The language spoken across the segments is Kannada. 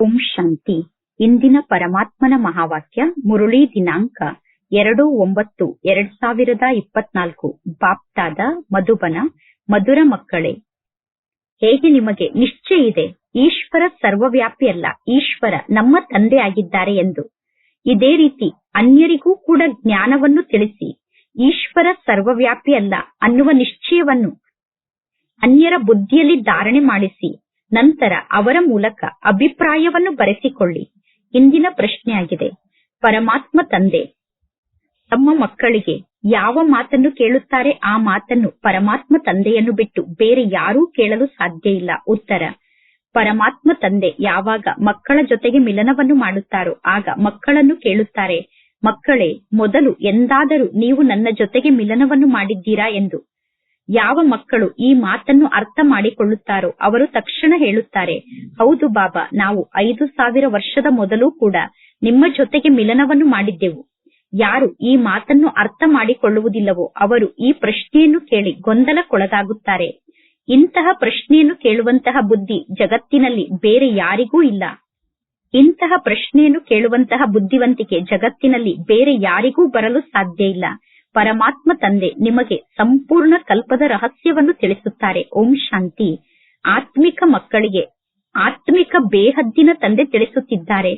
ಓಂ ಶಾಂತಿ. ಇಂದಿನ ಪರಮಾತ್ಮನ ಮಹಾವಾಕ್ಯ ಮುರುಳಿ ದಿನಾಂಕ ಎರಡು ಒಂಬತ್ತು ಎರಡ್ ಸಾವಿರದ ಇಪ್ಪತ್ನಾಲ್ಕು. ಬಾಪ್ತಾದ ಮಧುಬನ, ಮಧುರ ಮಕ್ಕಳೇ. ಹೇಗೆ ನಿಮಗೆ ನಿಶ್ಚಯ ಇದೆ? ಈಶ್ವರ ಸರ್ವವ್ಯಾಪಿಯಲ್ಲ ಈಶ್ವರ ನಮ್ಮ ತಂದೆ ಆಗಿದ್ದಾರೆ ಎಂದು. ಇದೇ ರೀತಿ ಅನ್ಯರಿಗೂ ಕೂಡ ಜ್ಞಾನವನ್ನು ತಿಳಿಸಿ. ಈಶ್ವರ ಸರ್ವವ್ಯಾಪಿ ಅಲ್ಲ ಅನ್ನುವ ನಿಶ್ಚಯವನ್ನು ಅನ್ಯರ ಬುದ್ಧಿಯಲ್ಲಿ ಧಾರಣೆ ಮಾಡಿಸಿ. ನಂತರ ಅವರ ಮೂಲಕ ಅಭಿಪ್ರಾಯವನ್ನು ಬರೆಸಿಕೊಳ್ಳಿ. ಇಂದಿನ ಪ್ರಶ್ನೆಯಾಗಿದೆ. ಪರಮಾತ್ಮ ತಂದೆ. ತಮ್ಮ ಮಕ್ಕಳಿಗೆ ಯಾವ ಮಾತನ್ನು ಕೇಳುತ್ತಾರೆ ಆ ಮಾತನ್ನು ಪರಮಾತ್ಮ ತಂದೆಯನ್ನು ಬಿಟ್ಟು ಬೇರೆ ಯಾರೂ ಕೇಳಲು ಸಾಧ್ಯ ಇಲ್ಲ. ಉತ್ತರ. ಪರಮಾತ್ಮ ತಂದೆ ಯಾವಾಗ ಮಕ್ಕಳ ಜೊತೆಗೆ ಮಿಲನವನ್ನು ಮಾಡುತ್ತಾರೋ ಆಗ ಮಕ್ಕಳನ್ನು ಕೇಳುತ್ತಾರೆ. ಮಕ್ಕಳೇ, ಮೊದಲು ಎಂದಾದರೂ ನೀವು ನನ್ನ ಜೊತೆಗೆ ಮಿಲನವನ್ನು ಮಾಡಿದ್ದೀರಾ ಎಂದು. ಯಾವ ಮಕ್ಕಳು ಈ ಮಾತನ್ನು ಅರ್ಥ ಮಾಡಿಕೊಳ್ಳುತ್ತಾರೋ ಅವರು ತಕ್ಷಣ ಹೇಳುತ್ತಾರೆ, ಹೌದು ಬಾಬಾ, ನಾವು ಐದು ಸಾವಿರ ವರ್ಷದ ಮೊದಲು ಕೂಡ ನಿಮ್ಮ ಜೊತೆಗೆ ಮಿಲನವನ್ನು ಮಾಡಿದ್ದೆವು. ಯಾರು ಈ ಮಾತನ್ನು ಅರ್ಥ ಮಾಡಿಕೊಳ್ಳುವುದಿಲ್ಲವೋ ಅವರು ಈ ಪ್ರಶ್ನೆಯನ್ನು ಕೇಳಿ ಗೊಂದಲಕ್ಕೊಳಗಾಗುತ್ತಾರೆ. ಇಂತಹ ಪ್ರಶ್ನೆಯನ್ನು ಕೇಳುವಂತಹ ಬುದ್ಧಿ ಜಗತ್ತಿನಲ್ಲಿ ಬೇರೆ ಯಾರಿಗೂ ಇಲ್ಲ. ಇಂತಹ ಪ್ರಶ್ನೆಯನ್ನು ಕೇಳುವಂತಹ ಬುದ್ಧಿವಂತಿಕೆ ಜಗತ್ತಿನಲ್ಲಿ ಬೇರೆ ಯಾರಿಗೂ ಬರಲು ಸಾಧ್ಯ ಇಲ್ಲ. ಪರಮಾತ್ಮ ತಂದೆ ನಿಮಗೆ ಸಂಪೂರ್ಣ ಕಲ್ಪದ ರಹಸ್ಯವನ್ನು ತಿಳಿಸುತ್ತಾರೆ. ಓಂ ಶಾಂತಿ. ಆತ್ಮಿಕ ಮಕ್ಕಳಿಗೆ ಆತ್ಮಿಕ ಬೇಹದ್ದಿನ ತಂದೆ ತಿಳಿಸುತ್ತಿದ್ದಾರೆ.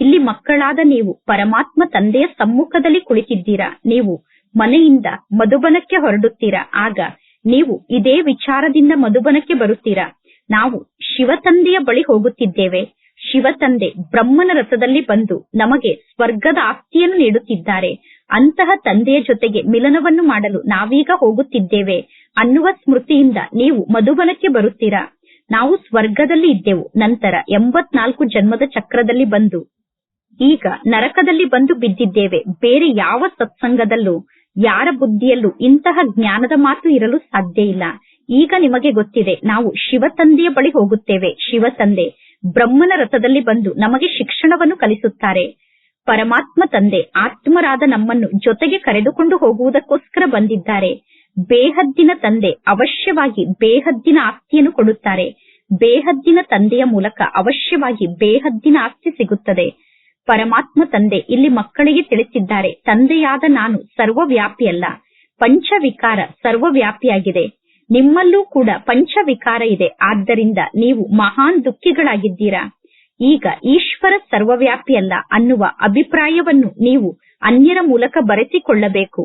ಇಲ್ಲಿ ಮಕ್ಕಳಾದ ನೀವು ಪರಮಾತ್ಮ ತಂದೆಯ ಸಮ್ಮುಖದಲ್ಲಿ ಕುಳಿತಿದ್ದೀರಾ? ನೀವು ಮನೆಯಿಂದ ಮಧುಬನಕ್ಕೆ ಹೊರಡುತ್ತೀರಾ? ಆಗ ನೀವು ಇದೇ ವಿಚಾರದಿಂದ ಮಧುಬನಕ್ಕೆ ಬರುತ್ತೀರಾ? ನಾವು ಶಿವತಂದೆಯ ಬಳಿ ಹೋಗುತ್ತಿದ್ದೇವೆ. ಶಿವತಂದೆ ಬ್ರಹ್ಮನ ರಥದಲ್ಲಿ ಬಂದು ನಮಗೆ ಸ್ವರ್ಗದ ಆಸ್ತಿಯನ್ನು ನೀಡುತ್ತಿದ್ದಾರೆ. ಅಂತಹ ತಂದೆಯ ಜೊತೆಗೆ ಮಿಲನವನ್ನು ಮಾಡಲು ನಾವೀಗ ಹೋಗುತ್ತಿದ್ದೇವೆ. ಅನ್ನುವ ಸ್ಮೃತಿಯಿಂದ ನೀವು ಮಧುಬನಕ್ಕೆ ಬರುತ್ತೀರಾ? ನಾವು ಸ್ವರ್ಗದಲ್ಲಿ ಇದ್ದೆವು. ನಂತರ ಎಂಬತ್ನಾಲ್ಕು ಜನ್ಮದ ಚಕ್ರದಲ್ಲಿ ಬಂದು, ಈಗ ನರಕದಲ್ಲಿ ಬಂದು ಬಿದ್ದಿದ್ದೇವೆ. ಬೇರೆ ಯಾವ ಸತ್ಸಂಗದಲ್ಲೂ, ಯಾರ ಬುದ್ಧಿಯಲ್ಲೂ ಇಂತಹ ಜ್ಞಾನದ ಮಾತು ಇರಲು ಸಾಧ್ಯ ಇಲ್ಲ. ಈಗ ನಿಮಗೆ ಗೊತ್ತಿದೆ, ನಾವು ಶಿವ ತಂದೆಯ ಬಳಿ ಹೋಗುತ್ತೇವೆ. ಶಿವ ತಂದೆ ಬ್ರಹ್ಮನ ರಥದಲ್ಲಿ ಬಂದು ನಮಗೆ ಶಿಕ್ಷಣವನ್ನು ಕಲಿಸುತ್ತಾರೆ. ಪರಮಾತ್ಮ ತಂದೆ ಆತ್ಮರಾದ ನಮ್ಮನ್ನು ಜೊತೆಗೆ ಕರೆದುಕೊಂಡು ಹೋಗುವುದಕ್ಕೋಸ್ಕರ ಬಂದಿದ್ದಾರೆ. ಬೇಹದ್ದಿನ ತಂದೆ ಅವಶ್ಯವಾಗಿ ಬೇಹದ್ದಿನ ಆಸ್ತಿಯನ್ನು ಕೊಡುತ್ತಾರೆ. ಬೇಹದ್ದಿನ ತಂದೆಯ ಮೂಲಕ ಅವಶ್ಯವಾಗಿ ಬೇಹದ್ದಿನ ಆಸ್ತಿ ಸಿಗುತ್ತದೆ. ಪರಮಾತ್ಮ ತಂದೆ ಇಲ್ಲಿ ಮಕ್ಕಳಿಗೆ ತಿಳಿಸಿದ್ದಾರೆ, ತಂದೆಯಾದ ನಾನು ಸರ್ವವ್ಯಾಪಿಯಲ್ಲ, ಪಂಚವಿಕಾರ ಸರ್ವವ್ಯಾಪಿಯಾಗಿದೆ. ನಿಮ್ಮಲ್ಲೂ ಕೂಡ ಪಂಚವಿಕಾರ ಇದೆ, ಆದ್ದರಿಂದ ನೀವು ಮಹಾನ್ ದುಃಖಿಗಳಾಗಿದ್ದೀರಾ? ಈಗ ಈಶ್ವರ ಸರ್ವವ್ಯಾಪಿಯಲ್ಲ ಅನ್ನುವ ಅಭಿಪ್ರಾಯವನ್ನು ನೀವು ಅನ್ಯರ ಮೂಲಕ ಬರೆಸಿಕೊಳ್ಳಬೇಕು.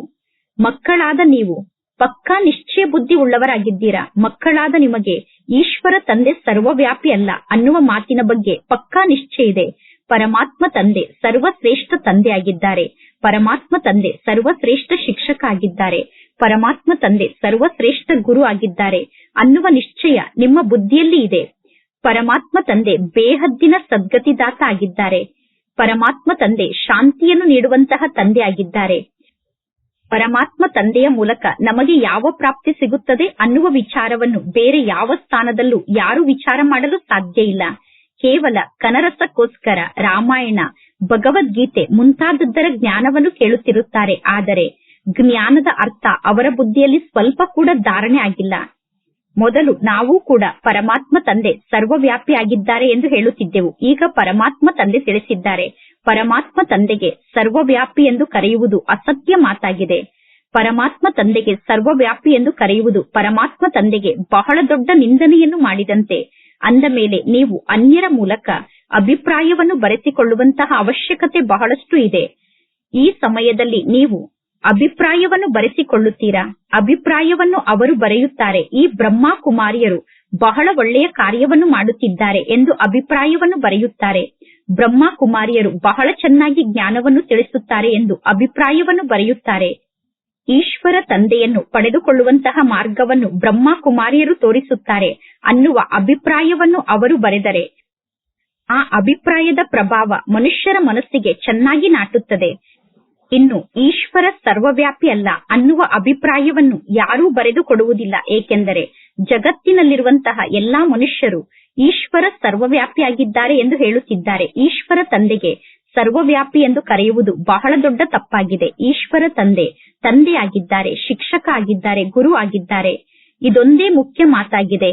ಮಕ್ಕಳಾದ ನೀವು, ಪಕ್ಕಾ ನಿಶ್ಚಯ ಬುದ್ಧಿ ಉಳ್ಳವರಾಗಿದ್ದೀರಾ? ಮಕ್ಕಳಾದ ನಿಮಗೆ ಈಶ್ವರ ತಂದೆ ಸರ್ವವ್ಯಾಪಿ ಅಲ್ಲ ಅನ್ನುವ ಮಾತಿನ ಬಗ್ಗೆ ಪಕ್ಕಾ ನಿಶ್ಚಯ ಇದೆ. ಪರಮಾತ್ಮ ತಂದೆ ಸರ್ವಶ್ರೇಷ್ಠ ತಂದೆ ಆಗಿದ್ದಾರೆ ಪರಮಾತ್ಮ ತಂದೆ ಸರ್ವಶ್ರೇಷ್ಠ ಶಿಕ್ಷಕ ಆಗಿದ್ದಾರೆ. ಪರಮಾತ್ಮ ತಂದೆ ಸರ್ವಶ್ರೇಷ್ಠ ಗುರು ಆಗಿದ್ದಾರೆ ಅನ್ನುವ ನಿಶ್ಚಯ ನಿಮ್ಮ ಬುದ್ಧಿಯಲ್ಲಿ ಇದೆ. ಪರಮಾತ್ಮ ತಂದೆ ಬೇಹದ್ದಿನ ಸದ್ಗತಿದಾತ ಆಗಿದ್ದಾರೆ ಪರಮಾತ್ಮ ತಂದೆ ಶಾಂತಿಯನ್ನು ನೀಡುವಂತಹ ತಂದೆ ಆಗಿದ್ದಾರೆ ಪರಮಾತ್ಮ ತಂದೆಯ ಮೂಲಕ ನಮಗೆ ಯಾವ ಪ್ರಾಪ್ತಿ ಸಿಗುತ್ತದೆ ಅನ್ನುವ ವಿಚಾರವನ್ನು ಬೇರೆ ಯಾವ ಸ್ಥಾನದಲ್ಲೂ ಯಾರು ವಿಚಾರ ಮಾಡಲು ಸಾಧ್ಯ ಇಲ್ಲ. ಕೇವಲ ಕನರಸಕ್ಕೋಸ್ಕರ ರಾಮಾಯಣ, ಭಗವದ್ಗೀತೆ ಮುಂತಾದದ್ದರ ಜ್ಞಾನವನ್ನು ಕೇಳುತ್ತಿರುತ್ತಾರೆ. ಆದರೆ ಜ್ಞಾನದ ಅರ್ಥ ಅವರ ಬುದ್ಧಿಯಲ್ಲಿ ಸ್ವಲ್ಪ ಕೂಡ ಧಾರಣೆ ಆಗಿಲ್ಲ. ಮೊದಲು ನಾವು ಕೂಡ ಪರಮಾತ್ಮ ತಂದೆ ಸರ್ವವ್ಯಾಪಿ ಆಗಿದ್ದಾರೆ ಎಂದು ಹೇಳುತ್ತಿದ್ದೆವು. ಈಗ ಪರಮಾತ್ಮ ತಂದೆ ತಿಳಿಸಿದ್ದಾರೆ. ಪರಮಾತ್ಮ ತಂದೆಗೆ ಸರ್ವವ್ಯಾಪಿ ಎಂದು ಕರೆಯುವುದು ಅಸತ್ಯ ಮಾತಾಗಿದೆ. ಪರಮಾತ್ಮ ತಂದೆಗೆ ಸರ್ವವ್ಯಾಪಿ ಎಂದು ಕರೆಯುವುದು ಪರಮಾತ್ಮ ತಂದೆಗೆ ಬಹಳ ದೊಡ್ಡ ನಿಂದನೆಯನ್ನು ಮಾಡಿದಂತೆ. ಅಂದ ಮೇಲೆ ನೀವು ಅನ್ಯರ ಮೂಲಕ ಅಭಿಪ್ರಾಯವನ್ನು ಬರೆಸಿಕೊಳ್ಳುವಂತಹ ಅವಶ್ಯಕತೆ ಬಹಳಷ್ಟು ಇದೆ. ಈ ಸಮಯದಲ್ಲಿ ನೀವು ಅಭಿಪ್ರಾಯವನ್ನು ಬರೆಸಿಕೊಳ್ಳುತ್ತೀರಾ? ಅಭಿಪ್ರಾಯವನ್ನು ಅವರು ಬರೆಯುತ್ತಾರೆ. ಈ ಬ್ರಹ್ಮ ಕುಮಾರಿಯರು ಬಹಳ ಒಳ್ಳೆಯ ಕಾರ್ಯವನ್ನು ಮಾಡುತ್ತಿದ್ದಾರೆ ಎಂದು ಅಭಿಪ್ರಾಯವನ್ನು ಬರೆಯುತ್ತಾರೆ. ಬ್ರಹ್ಮ ಕುಮಾರಿಯರು ಬಹಳ ಚೆನ್ನಾಗಿ ಜ್ಞಾನವನ್ನು ತಿಳಿಸುತ್ತಾರೆ ಎಂದು ಅಭಿಪ್ರಾಯವನ್ನು ಬರೆಯುತ್ತಾರೆ. ಈಶ್ವರ ತಂದೆಯನ್ನು ಪಡೆದುಕೊಳ್ಳುವಂತಹ ಮಾರ್ಗವನ್ನು ಬ್ರಹ್ಮ ಕುಮಾರಿಯರು ತೋರಿಸುತ್ತಾರೆ ಅನ್ನುವ ಅಭಿಪ್ರಾಯವನ್ನು ಅವರು ಬರೆದರೆ ಆ ಅಭಿಪ್ರಾಯದ ಪ್ರಭಾವ ಮನುಷ್ಯರ ಮನಸ್ಸಿಗೆ ಚೆನ್ನಾಗಿ ನಾಟುತ್ತದೆ. ಇನ್ನು ಈಶ್ವರ ಸರ್ವವ್ಯಾಪಿ ಅಲ್ಲ ಅನ್ನುವ ಅಭಿಪ್ರಾಯವನ್ನು ಯಾರೂ ಬರೆದು ಕೊಡುವುದಿಲ್ಲ ಏಕೆಂದರೆ ಜಗತ್ತಿನಲ್ಲಿರುವಂತಹ ಎಲ್ಲಾ ಮನುಷ್ಯರು ಈಶ್ವರ ಸರ್ವವ್ಯಾಪಿಯಾಗಿದ್ದಾರೆ ಎಂದು ಹೇಳುತ್ತಿದ್ದಾರೆ. ಈಶ್ವರ ತಂದೆಗೆ ಸರ್ವವ್ಯಾಪಿ ಎಂದು ಕರೆಯುವುದು ಬಹಳ ದೊಡ್ಡ ತಪ್ಪಾಗಿದೆ. ಈಶ್ವರ ತಂದೆ ತಂದೆಯಾಗಿದ್ದಾರೆ, ಶಿಕ್ಷಕ ಆಗಿದ್ದಾರೆ, ಗುರು ಆಗಿದ್ದಾರೆ. ಇದೊಂದೇ ಮುಖ್ಯ ಮಾತಾಗಿದೆ.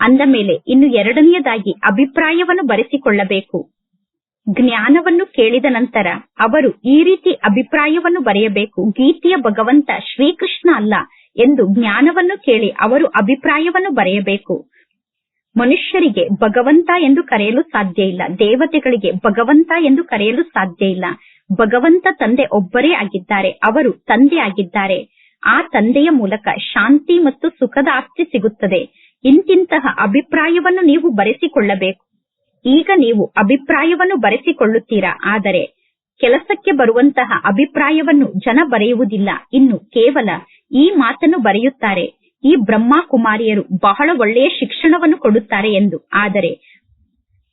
ಅಂದ ಮೇಲೆ ಇನ್ನು ಎರಡನೆಯದಾಗಿ ಅಭಿಪ್ರಾಯವನ್ನು ಬರೆಸಿಕೊಳ್ಳಬೇಕು. ಜ್ಞಾನವನ್ನು ಕೇಳಿದ ನಂತರ ಅವರು ಈ ರೀತಿ ಅಭಿಪ್ರಾಯವನ್ನು ಬರೆಯಬೇಕು, ಗೀತೆಯ ಭಗವಂತ ಶ್ರೀಕೃಷ್ಣ ಅಲ್ಲ ಎಂದು ಜ್ಞಾನವನ್ನು ಕೇಳಿ ಅವರು ಅಭಿಪ್ರಾಯವನ್ನು ಬರೆಯಬೇಕು. ಮನುಷ್ಯರಿಗೆ ಭಗವಂತ ಎಂದು ಕರೆಯಲು ಸಾಧ್ಯ ಇಲ್ಲ, ದೇವತೆಗಳಿಗೆ ಭಗವಂತ ಎಂದು ಕರೆಯಲು ಸಾಧ್ಯ ಇಲ್ಲ. ಭಗವಂತ ತಂದೆ ಒಬ್ಬರೇ ಆಗಿದ್ದಾರೆ, ಅವರು ತಂದೆ ಆಗಿದ್ದಾರೆ. ಆ ತಂದೆಯ ಮೂಲಕ ಶಾಂತಿ ಮತ್ತು ಸುಖದ ಆಸ್ತಿ ಸಿಗುತ್ತದೆ. ಇಂತಿಂತಹ ಅಭಿಪ್ರಾಯವನ್ನು ನೀವು ಬರೆಸಿಕೊಳ್ಳಬೇಕು. ಈಗ ನೀವು ಅಭಿಪ್ರಾಯವನ್ನು ಬರೆಸಿಕೊಳ್ಳುತ್ತೀರಾ? ಆದರೆ ಕೆಲಸಕ್ಕೆ ಬರುವಂತಹ ಅಭಿಪ್ರಾಯವನ್ನು ಜನ ಬರೆಯುವುದಿಲ್ಲ. ಇನ್ನು ಕೇವಲ ಈ ಮಾತನ್ನು ಬರೆಯುತ್ತಾರೆ. ಈ ಬ್ರಹ್ಮ ಕುಮಾರಿಯರು ಬಹಳ ಒಳ್ಳೆಯ ಶಿಕ್ಷಣವನ್ನು ಕೊಡುತ್ತಾರೆ ಎಂದು. ಆದರೆ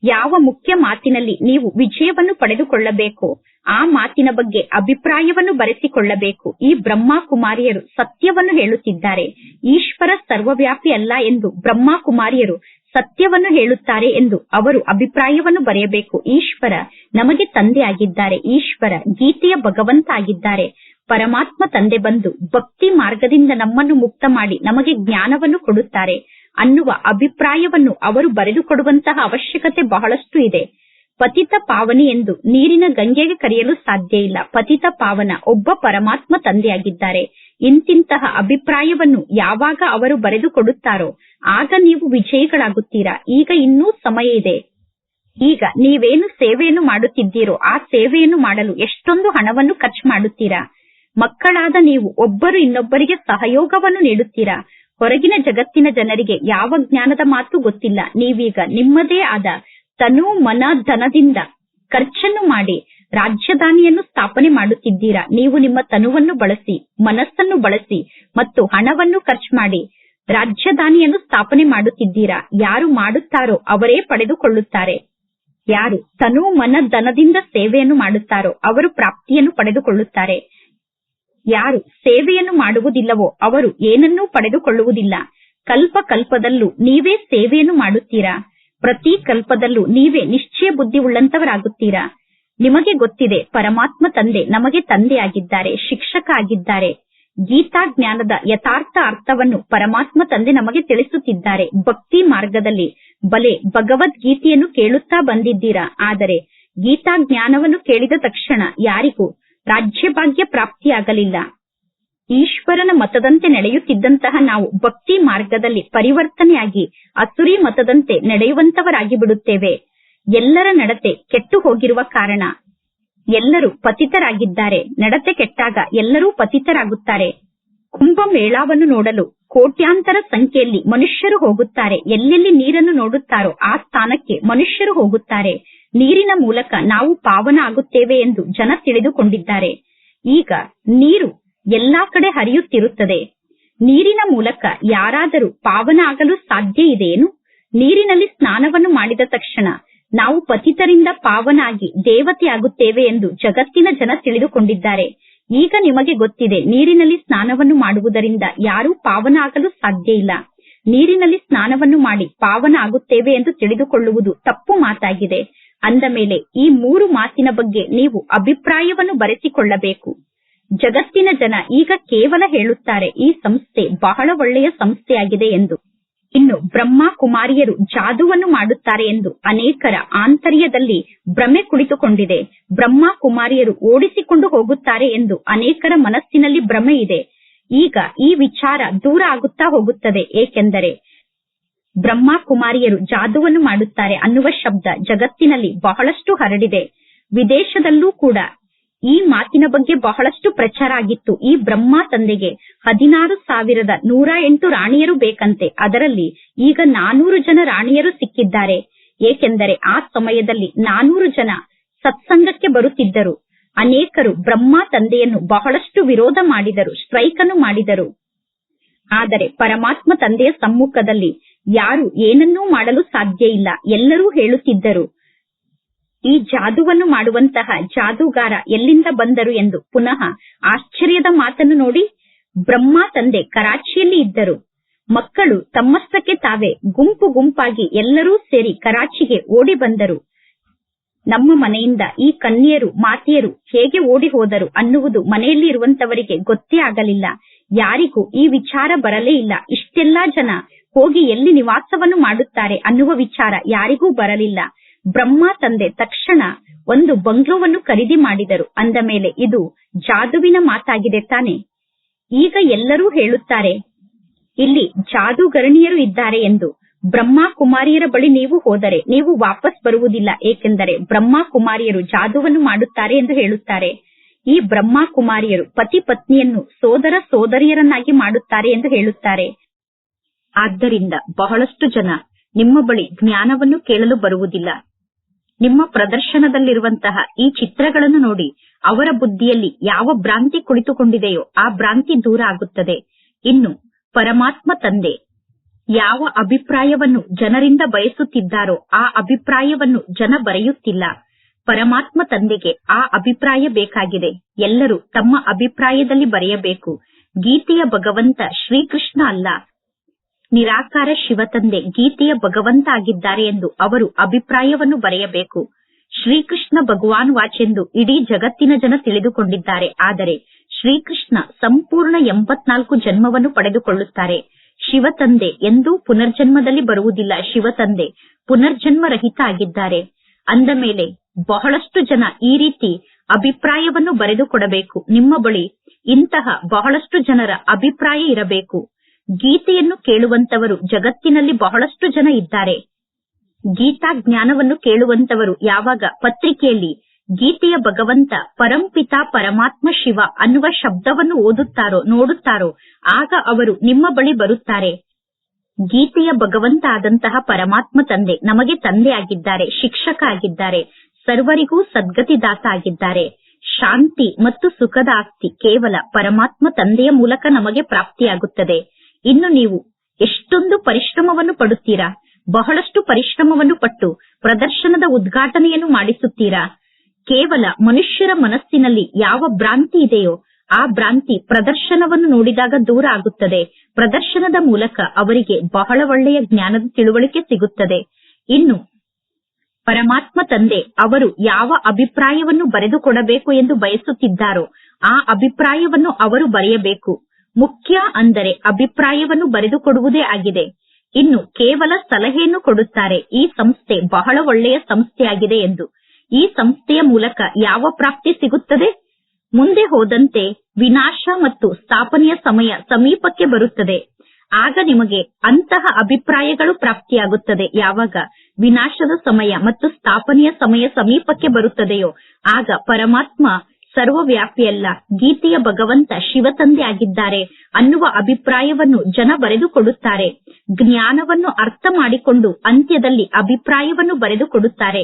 ಯಾವ ಮುಖ್ಯ ಮಾತಿನಲ್ಲಿ ನೀವು ವಿಜಯವನ್ನು ಪಡೆದುಕೊಳ್ಳಬೇಕು? ಆ ಮಾತಿನ ಬಗ್ಗೆ ಅಭಿಪ್ರಾಯವನ್ನು ಬರೆಸಿಕೊಳ್ಳಬೇಕು. ಈ ಬ್ರಹ್ಮ ಕುಮಾರಿಯರು ಸತ್ಯವನ್ನು ಹೇಳುತ್ತಿದ್ದಾರೆ. ಈಶ್ವರ ಸರ್ವವ್ಯಾಪಿ ಅಲ್ಲ ಎಂದು ಬ್ರಹ್ಮ ಕುಮಾರಿಯರು ಸತ್ಯವನ್ನು ಹೇಳುತ್ತಾರೆ ಎಂದು ಅವರು ಅಭಿಪ್ರಾಯವನ್ನು ಬರೆಯಬೇಕು. ಈಶ್ವರ ನಮಗೆ ತಂದೆ ಆಗಿದ್ದಾರೆ ಈಶ್ವರ ಗೀತೆಯ ಭಗವಂತ ಆಗಿದ್ದಾರೆ ಪರಮಾತ್ಮ ತಂದೆ ಬಂದು ಭಕ್ತಿ ಮಾರ್ಗದಿಂದ ನಮ್ಮನ್ನು ಮುಕ್ತ ಮಾಡಿ ನಮಗೆ ಜ್ಞಾನವನ್ನು ಕೊಡುತ್ತಾರೆ ಅನ್ನುವ ಅಭಿಪ್ರಾಯವನ್ನು ಅವರು ಬರೆದುಕೊಡುವಂತಹ ಅವಶ್ಯಕತೆ ಬಹಳಷ್ಟು ಇದೆ. ಪತಿತ ಪಾವನಿ ಎಂದು ನೀರಿನ ಗಂಗೆಗೆ ಕರೆಯಲು ಸಾಧ್ಯ ಇಲ್ಲ. ಪತಿತ ಪಾವನ ಒಬ್ಬ ಪರಮಾತ್ಮ ತಂದೆಯಾಗಿದ್ದಾರೆ. ಇಂತಿಂತಹ ಅಭಿಪ್ರಾಯವನ್ನು ಯಾವಾಗ ಅವರು ಬರೆದುಕೊಡುತ್ತಾರೋ ಆಗ ನೀವು ವಿಜಯಿಗಳಾಗುತ್ತೀರಾ? ಈಗ ಇನ್ನೂ ಸಮಯ ಇದೆ. ಈಗ ನೀವೇನು ಸೇವೆಯನ್ನು ಮಾಡುತ್ತಿದ್ದೀರೋ, ಆ ಸೇವೆಯನ್ನು ಮಾಡಲು ಎಷ್ಟೊಂದು ಹಣವನ್ನು ಖರ್ಚು ಮಾಡುತ್ತೀರಾ? ಮಕ್ಕಳಾದ ನೀವು ಒಬ್ಬರು ಇನ್ನೊಬ್ಬರಿಗೆ ಸಹಯೋಗವನ್ನು ನೀಡುತ್ತೀರಾ? ಹೊರಗಿನ ಜಗತ್ತಿನ ಜನರಿಗೆ ಯಾವ ಜ್ಞಾನದ ಮಾತು ಗೊತ್ತಿಲ್ಲ. ನೀವೀಗ ನಿಮ್ಮದೇ ಆದ ತನು ಮನ ಧನದಿಂದ ಖರ್ಚನ್ನು ಮಾಡಿ ರಾಜಧಾನಿಯನ್ನು ಸ್ಥಾಪನೆ ಮಾಡುತ್ತಿದ್ದೀರಾ? ನೀವು ನಿಮ್ಮ ತನುವನ್ನು ಬಳಸಿ, ಮನಸ್ಸನ್ನು ಬಳಸಿ ಮತ್ತು ಹಣವನ್ನು ಖರ್ಚು ಮಾಡಿ ರಾಜಧಾನಿಯನ್ನು ಸ್ಥಾಪನೆ ಮಾಡುತ್ತಿದ್ದೀರಾ? ಯಾರು ಮಾಡುತ್ತಾರೋ ಅವರೇ ಪಡೆದುಕೊಳ್ಳುತ್ತಾರೆ. ಯಾರು ತನು ಮನ ಧನದಿಂದ ಸೇವೆಯನ್ನು ಮಾಡುತ್ತಾರೋ ಅವರು ಪ್ರಾಪ್ತಿಯನ್ನು ಪಡೆದುಕೊಳ್ಳುತ್ತಾರೆ. ಯಾರು ಸೇವೆಯನ್ನು ಮಾಡುವುದಿಲ್ಲವೋ ಅವರು ಏನನ್ನೂ ಪಡೆದುಕೊಳ್ಳುವುದಿಲ್ಲ. ಕಲ್ಪ ಕಲ್ಪದಲ್ಲೂ ನೀವೇ ಸೇವೆಯನ್ನು ಮಾಡುತ್ತೀರಾ? ಪ್ರತಿ ಕಲ್ಪದಲ್ಲೂ ನೀವೇ ನಿಶ್ಚಯ ಬುದ್ಧಿ ಉಳ್ಳಂತವರಾಗುತ್ತೀರಾ ನಿಮಗೆ ಗೊತ್ತಿದೆ, ಪರಮಾತ್ಮ ತಂದೆ ನಮಗೆ ತಂದೆಯಾಗಿದ್ದಾರೆ ಶಿಕ್ಷಕ ಆಗಿದ್ದಾರೆ ಗೀತಾ ಜ್ಞಾನದ ಯಥಾರ್ಥ ಅರ್ಥವನ್ನು ಪರಮಾತ್ಮ ತಂದೆ ನಮಗೆ ತಿಳಿಸುತ್ತಿದ್ದಾರೆ. ಭಕ್ತಿ ಮಾರ್ಗದಲ್ಲಿ ಬಲೆ ಭಗವದ್ಗೀತೆಯನ್ನು ಕೇಳುತ್ತಾ ಬಂದಿದ್ದೀರಾ? ಆದರೆ ಗೀತಾ ಜ್ಞಾನವನ್ನು ಕೇಳಿದ ತಕ್ಷಣ ಯಾರಿಗೂ ರಾಜ್ಯಭಾಗ್ಯ ಪ್ರಾಪ್ತಿಯಾಗಲಿಲ್ಲ. ಈಶ್ವರನ ಮತದಂತೆ ನಡೆಯುತ್ತಿದ್ದಂತಹ ನಾವು ಭಕ್ತಿ ಮಾರ್ಗದಲ್ಲಿ ಪರಿವರ್ತನೆಯಾಗಿ ಅಸುರಿ ಮತದಂತೆ ನಡೆಯುವಂತವರಾಗಿ ಬಿಡುತ್ತೇವೆ ಎಲ್ಲರ ನಡತೆ ಕೆಟ್ಟು ಹೋಗಿರುವ ಕಾರಣ. ಎಲ್ಲರೂ ಪತಿತರಾಗಿದ್ದಾರೆ. ನಡತೆ ಕೆಟ್ಟಾಗ ಎಲ್ಲರೂ ಪತಿತರಾಗುತ್ತಾರೆ. ಕುಂಭಮೇಳಾವನ್ನು ನೋಡಲು ಕೋಟ್ಯಾಂತರ ಸಂಖ್ಯೆಯಲ್ಲಿ ಮನುಷ್ಯರು ಹೋಗುತ್ತಾರೆ. ಎಲ್ಲೆಲ್ಲಿ ನೀರನ್ನು ನೋಡುತ್ತಾರೋ ಆ ಸ್ಥಾನಕ್ಕೆ ಮನುಷ್ಯರು ಹೋಗುತ್ತಾರೆ. ನೀರಿನ ಮೂಲಕ ನಾವು ಪಾವನ ಆಗುತ್ತೇವೆ ಎಂದು ಜನ ತಿಳಿದುಕೊಂಡಿದ್ದಾರೆ. ಈಗ ನೀರು ಎಲ್ಲಾ ಕಡೆ ಹರಿಯುತ್ತಿರುತ್ತದೆ. ನೀರಿನ ಮೂಲಕ ಯಾರಾದರೂ ಪಾವನ ಆಗಲು ಸಾಧ್ಯ ಇದೆಯೇನು? ನೀರಿನಲ್ಲಿ ಸ್ನಾನವನ್ನು ಮಾಡಿದ ತಕ್ಷಣ ನಾವು ಪತಿತರಿಂದ ಪಾವನಾಗಿ ದೇವತೆ ದೇವತೆಯಾಗುತ್ತೇವೆ ಎಂದು ಜಗತ್ತಿನ ಜನ ತಿಳಿದುಕೊಂಡಿದ್ದಾರೆ. ಈಗ ನಿಮಗೆ ಗೊತ್ತಿದೆ, ನೀರಿನಲ್ಲಿ ಸ್ನಾನವನ್ನು ಮಾಡುವುದರಿಂದ ಯಾರೂ ಪಾವನ ಆಗಲು ಸಾಧ್ಯ ಇಲ್ಲ. ನೀರಿನಲ್ಲಿ ಸ್ನಾನವನ್ನು ಮಾಡಿ ಪಾವನ ಆಗುತ್ತೇವೆ ಎಂದು ತಿಳಿದುಕೊಳ್ಳುವುದು ತಪ್ಪು ಮಾತಾಗಿದೆ. ಅಂದ ಮೇಲೆ ಈ ಮೂರು ಮಾತಿನ ಬಗ್ಗೆ ನೀವು ಅಭಿಪ್ರಾಯವನ್ನು ಬರೆಸಿಕೊಳ್ಳಬೇಕು. ಜಗತ್ತಿನ ಜನ ಈಗ ಕೇವಲ ಹೇಳುತ್ತಾರೆ, ಈ ಸಂಸ್ಥೆ ಬಹಳ ಒಳ್ಳೆಯ ಸಂಸ್ಥೆಯಾಗಿದೆ ಎಂದು. ಇನ್ನು ಬ್ರಹ್ಮ ಕುಮಾರಿಯರು ಜಾದುವನ್ನು ಮಾಡುತ್ತಾರೆ ಎಂದು ಅನೇಕರ ಆಂತರ್ಯದಲ್ಲಿ ಭ್ರಮೆ ಕುಳಿತುಕೊಂಡಿದೆ. ಬ್ರಹ್ಮ ಕುಮಾರಿಯರು ಓಡಿಸಿಕೊಂಡು ಹೋಗುತ್ತಾರೆ ಎಂದು ಅನೇಕರ ಮನಸ್ಸಿನಲ್ಲಿ ಭ್ರಮೆ ಇದೆ. ಈಗ ಈ ವಿಚಾರ ದೂರ ಆಗುತ್ತಾ ಹೋಗುತ್ತದೆ. ಏಕೆಂದರೆ ಬ್ರಹ್ಮ ಕುಮಾರಿಯರು ಜಾದುವನ್ನು ಮಾಡುತ್ತಾರೆ ಅನ್ನುವ ಶಬ್ದ ಜಗತ್ತಿನಲ್ಲಿ ಬಹಳಷ್ಟು ಹರಡಿದೆ. ವಿದೇಶದಲ್ಲೂ ಕೂಡ ಈ ಮಾತಿನ ಬಗ್ಗೆ ಬಹಳಷ್ಟು ಪ್ರಚಾರ ಆಗಿತ್ತು. ಈ ಬ್ರಹ್ಮ ತಂದೆಗೆ ಹದಿನಾರು ಸಾವಿರದ ನೂರ ಎಂಟು ರಾಣಿಯರು ಬೇಕಂತೆ. ಅದರಲ್ಲಿ ಈಗ ನಾನೂರು ಜನ ರಾಣಿಯರು ಸಿಕ್ಕಿದ್ದಾರೆ. ಏಕೆಂದರೆ ಆ ಸಮಯದಲ್ಲಿ ನಾನೂರು ಜನ ಸತ್ಸಂಗಕ್ಕೆ ಬರುತ್ತಿದ್ದರು. ಅನೇಕರು ಬ್ರಹ್ಮ ತಂದೆಯನ್ನು ಬಹಳಷ್ಟು ವಿರೋಧ ಮಾಡಿದರು ಸ್ಟ್ರೈಕ್ ಅನ್ನು ಮಾಡಿದರು. ಆದರೆ ಪರಮಾತ್ಮ ತಂದೆಯ ಸಮ್ಮುಖದಲ್ಲಿ ಯಾರು ಏನನ್ನೂ ಮಾಡಲು ಸಾಧ್ಯ ಇಲ್ಲ. ಎಲ್ಲರೂ ಹೇಳುತ್ತಿದ್ದರು ಈ ಜಾದುವನ್ನು ಮಾಡುವಂತಹ ಜಾದೂಗಾರ ಎಲ್ಲಿಂದ ಬಂದರು ಎಂದು ಪುನಃ ಆಶ್ಚರ್ಯದ ಮಾತನ್ನು ನೋಡಿ ಬ್ರಹ್ಮ ತಂದೆ ಕರಾಚಿಯಲ್ಲಿ ಇದ್ದರು. ಮಕ್ಕಳು ತಮ್ಮಷ್ಟಕ್ಕೆ ತಾವೇ ಗುಂಪು ಗುಂಪಾಗಿ ಎಲ್ಲರೂ ಸೇರಿ ಕರಾಚಿಗೆ ಓಡಿ ಬಂದರು. ನಮ್ಮ ಮನೆಯಿಂದ ಈ ಕನ್ಯರು ಮಾತೆಯರು ಹೇಗೆ ಓಡಿ ಹೋದರು ಅನ್ನುವುದು ಮನೆಯಲ್ಲಿ ಇರುವಂತವರಿಗೆ ಗೊತ್ತೇ ಆಗಲಿಲ್ಲ. ಯಾರಿಗೂ ಈ ವಿಚಾರ ಬರಲೇ ಇಲ್ಲ. ಇಷ್ಟೆಲ್ಲಾ ಜನ ಹೋಗಿ ಎಲ್ಲಿ ನಿವಾಸವನ್ನು ಮಾಡುತ್ತಾರೆ ಅನ್ನುವ ವಿಚಾರ ಯಾರಿಗೂ ಬರಲಿಲ್ಲ. ಬ್ರಹ್ಮ ತಂದೆ ತಕ್ಷಣ ಒಂದು ಬಂಗ್ಲೋವನ್ನು ಖರೀದಿ ಮಾಡಿದರು. ಅಂದ ಮೇಲೆ ಇದು ಜಾದುವಿನ ಮಾತಾಗಿದೆ ತಾನೆ? ಈಗ ಎಲ್ಲರೂ ಹೇಳುತ್ತಾರೆ, ಇಲ್ಲಿ ಜಾದೂಗರಣಿಯರು ಇದ್ದಾರೆ ಎಂದು. ಬ್ರಹ್ಮ ಕುಮಾರಿಯರ ಬಳಿ ನೀವು ಹೋದರೆ ನೀವು ವಾಪಸ್ ಬರುವುದಿಲ್ಲ, ಏಕೆಂದರೆ ಬ್ರಹ್ಮ ಕುಮಾರಿಯರು ಜಾದುವನ್ನು ಮಾಡುತ್ತಾರೆ ಎಂದು ಹೇಳುತ್ತಾರೆ. ಈ ಬ್ರಹ್ಮ ಕುಮಾರಿಯರು ಪತಿ ಪತ್ನಿಯನ್ನು ಸೋದರ ಸೋದರಿಯರನ್ನಾಗಿ ಮಾಡುತ್ತಾರೆ ಎಂದು ಹೇಳುತ್ತಾರೆ. ಆದ್ದರಿಂದ ಬಹಳಷ್ಟು ಜನ ನಿಮ್ಮ ಬಳಿ ಜ್ಞಾನವನ್ನು ಕೇಳಲು ಬರುವುದಿಲ್ಲ. ನಿಮ್ಮ ಪ್ರದರ್ಶನದಲ್ಲಿರುವಂತಹ ಈ ಚಿತ್ರಗಳನ್ನು ನೋಡಿ ಅವರ ಬುದ್ಧಿಯಲ್ಲಿ ಯಾವ ಭ್ರಾಂತಿ ಕುಳಿತುಕೊಂಡಿದೆಯೋ ಆ ಭ್ರಾಂತಿ ದೂರ ಆಗುತ್ತದೆ. ಇನ್ನು ಪರಮಾತ್ಮ ತಂದೆ ಯಾವ ಅಭಿಪ್ರಾಯವನ್ನು ಜನರಿಂದ ಬಯಸುತ್ತಿದ್ದಾರೋ ಆ ಅಭಿಪ್ರಾಯವನ್ನು ಜನ ಬರೆಯುತ್ತಿಲ್ಲ. ಪರಮಾತ್ಮ ತಂದೆಗೆ ಆ ಅಭಿಪ್ರಾಯ ಬೇಕಾಗಿದೆ. ಎಲ್ಲರೂ ತಮ್ಮ ಅಭಿಪ್ರಾಯದಲ್ಲಿ ಬರೆಯಬೇಕು. ಗೀತೆಯ ಭಗವಂತ ಶ್ರೀಕೃಷ್ಣ ಅಲ್ಲ. ನಿರಾಕಾರ ಶಿವತಂದೆ ಗೀತೆಯ ಭಗವಂತ ಆಗಿದ್ದಾರೆ ಎಂದು ಅವರು ಅಭಿಪ್ರಾಯವನ್ನು ಬರೆಯಬೇಕು. ಶ್ರೀಕೃಷ್ಣ ಭಗವಾನ್ ವಾಚೆಂದು ಇಡೀ ಜಗತ್ತಿನ ಜನ ತಿಳಿದುಕೊಂಡಿದ್ದಾರೆ. ಆದರೆ ಶ್ರೀಕೃಷ್ಣ ಸಂಪೂರ್ಣ ಎಂಬತ್ನಾಲ್ಕು ಜನ್ಮವನ್ನು ಪಡೆದುಕೊಳ್ಳುತ್ತಾರೆ. ಶಿವತಂದೆ ಎಂದೂ ಪುನರ್ಜನ್ಮದಲ್ಲಿ ಬರುವುದಿಲ್ಲ. ಶಿವತಂದೆ ಪುನರ್ಜನ್ಮ ರಹಿತ ಆಗಿದ್ದಾರೆ. ಅಂದ ಮೇಲೆ ಬಹಳಷ್ಟು ಜನ ಈ ರೀತಿ ಅಭಿಪ್ರಾಯವನ್ನು ಬರೆದುಕೊಡಬೇಕು. ನಿಮ್ಮ ಬಳಿ ಇಂತಹ ಬಹಳಷ್ಟು ಜನರ ಅಭಿಪ್ರಾಯ ಇರಬೇಕು. ಗೀತೆಯನ್ನು ಕೇಳುವಂತವರು ಜಗತ್ತಿನಲ್ಲಿ ಬಹಳಷ್ಟು ಜನ ಇದ್ದಾರೆ. ಗೀತಾ ಜ್ಞಾನವನ್ನು ಕೇಳುವಂತವರು ಯಾವಾಗ? ಪತ್ರಿಕೆಯಲ್ಲಿ ಗೀತೆಯ ಭಗವಂತ ಪರಂಪಿತ ಪರಮಾತ್ಮ ಶಿವ ಅನ್ನುವ ಶಬ್ದವನ್ನು ಓದುತ್ತಾರೋ, ನೋಡುತ್ತಾರೋ, ಆಗ ಅವರು ನಿಮ್ಮ ಬಳಿ ಬರುತ್ತಾರೆ. ಗೀತೆಯ ಭಗವಂತ ಆದಂತಹ ಪರಮಾತ್ಮ ತಂದೆ ನಮಗೆ ತಂದೆ ಆಗಿದ್ದಾರೆ, ಶಿಕ್ಷಕ ಆಗಿದ್ದಾರೆ, ಸರ್ವರಿಗೂ ಸದ್ಗತಿದಾತ ಆಗಿದ್ದಾರೆ. ಶಾಂತಿ ಮತ್ತು ಸುಖದ ಆಸ್ತಿ ಕೇವಲ ಪರಮಾತ್ಮ ತಂದೆಯ ಮೂಲಕ ನಮಗೆ ಪ್ರಾಪ್ತಿಯಾಗುತ್ತದೆ. ಇನ್ನು ನೀವು ಎಷ್ಟೊಂದು ಪರಿಶ್ರಮವನ್ನು ಪಡುತ್ತೀರಾ? ಬಹಳಷ್ಟು ಪರಿಶ್ರಮವನ್ನು ಪಟ್ಟು ಪ್ರದರ್ಶನದ ಉದ್ಘಾಟನೆಯನ್ನು ಮಾಡಿಸುತ್ತೀರಾ? ಕೇವಲ ಮನುಷ್ಯರ ಮನಸ್ಸಿನಲ್ಲಿ ಯಾವ ಭ್ರಾಂತಿ ಇದೆಯೋ, ಆ ಭ್ರಾಂತಿ ಪ್ರದರ್ಶನವನ್ನು ನೋಡಿದಾಗ ದೂರ ಆಗುತ್ತದೆ. ಪ್ರದರ್ಶನದ ಮೂಲಕ ಅವರಿಗೆ ಬಹಳ ಒಳ್ಳೆಯ ಜ್ಞಾನದ ತಿಳುವಳಿಕೆ ಸಿಗುತ್ತದೆ. ಇನ್ನು, ಪರಮಾತ್ಮ ತಂದೆ ಅವರು ಯಾವ ಅಭಿಪ್ರಾಯವನ್ನು ಬರೆದುಕೊಡಬೇಕು ಎಂದು ಬಯಸುತ್ತಿದ್ದಾರೋ, ಆ ಅಭಿಪ್ರಾಯವನ್ನು ಅವರು ಬರೆಯಬೇಕು. ಮುಖ್ಯ ಅಂದರೆ ಅಭಿಪ್ರಾಯವನ್ನು ಬರೆದುಕೊಡುವುದೇ ಆಗಿದೆ. ಇನ್ನು ಕೇವಲ ಸಲಹೆಯನ್ನು ಕೊಡುತ್ತಾರೆ ಈ ಸಂಸ್ಥೆ ಬಹಳ ಒಳ್ಳೆಯ ಸಂಸ್ಥೆಯಾಗಿದೆ ಎಂದು. ಈ ಸಂಸ್ಥೆಯ ಮೂಲಕ ಯಾವ ಪ್ರಾಪ್ತಿ ಸಿಗುತ್ತದೆ? ಮುಂದೆ ಹೋದಂತೆ ವಿನಾಶ ಮತ್ತು ಸ್ಥಾಪನೆಯ ಸಮಯ ಸಮೀಪಕ್ಕೆ ಬರುತ್ತದೆ. ಆಗ ನಿಮಗೆ ಅಂತಹ ಅಭಿಪ್ರಾಯಗಳು ಪ್ರಾಪ್ತಿಯಾಗುತ್ತದೆ. ಯಾವಾಗ ವಿನಾಶದ ಸಮಯ ಮತ್ತು ಸ್ಥಾಪನೆಯ ಸಮಯ ಸಮೀಪಕ್ಕೆ ಬರುತ್ತದೆಯೋ ಆಗ ಪರಮಾತ್ಮ ಸರ್ವವ್ಯಾಪಿಯಲ್ಲ. ಗೀತೆಯ ಭಗವಂತ ಶಿವತಂದೆ ಆಗಿದ್ದಾರೆ ಅನ್ನುವ ಅಭಿಪ್ರಾಯವನ್ನು ಜನ ಬರೆದುಕೊಡುತ್ತಾರೆ ಜ್ಞಾನವನ್ನು ಅರ್ಥ ಮಾಡಿಕೊಂಡು ಅಂತ್ಯದಲ್ಲಿ ಅಭಿಪ್ರಾಯವನ್ನು ಬರೆದುಕೊಡುತ್ತಾರೆ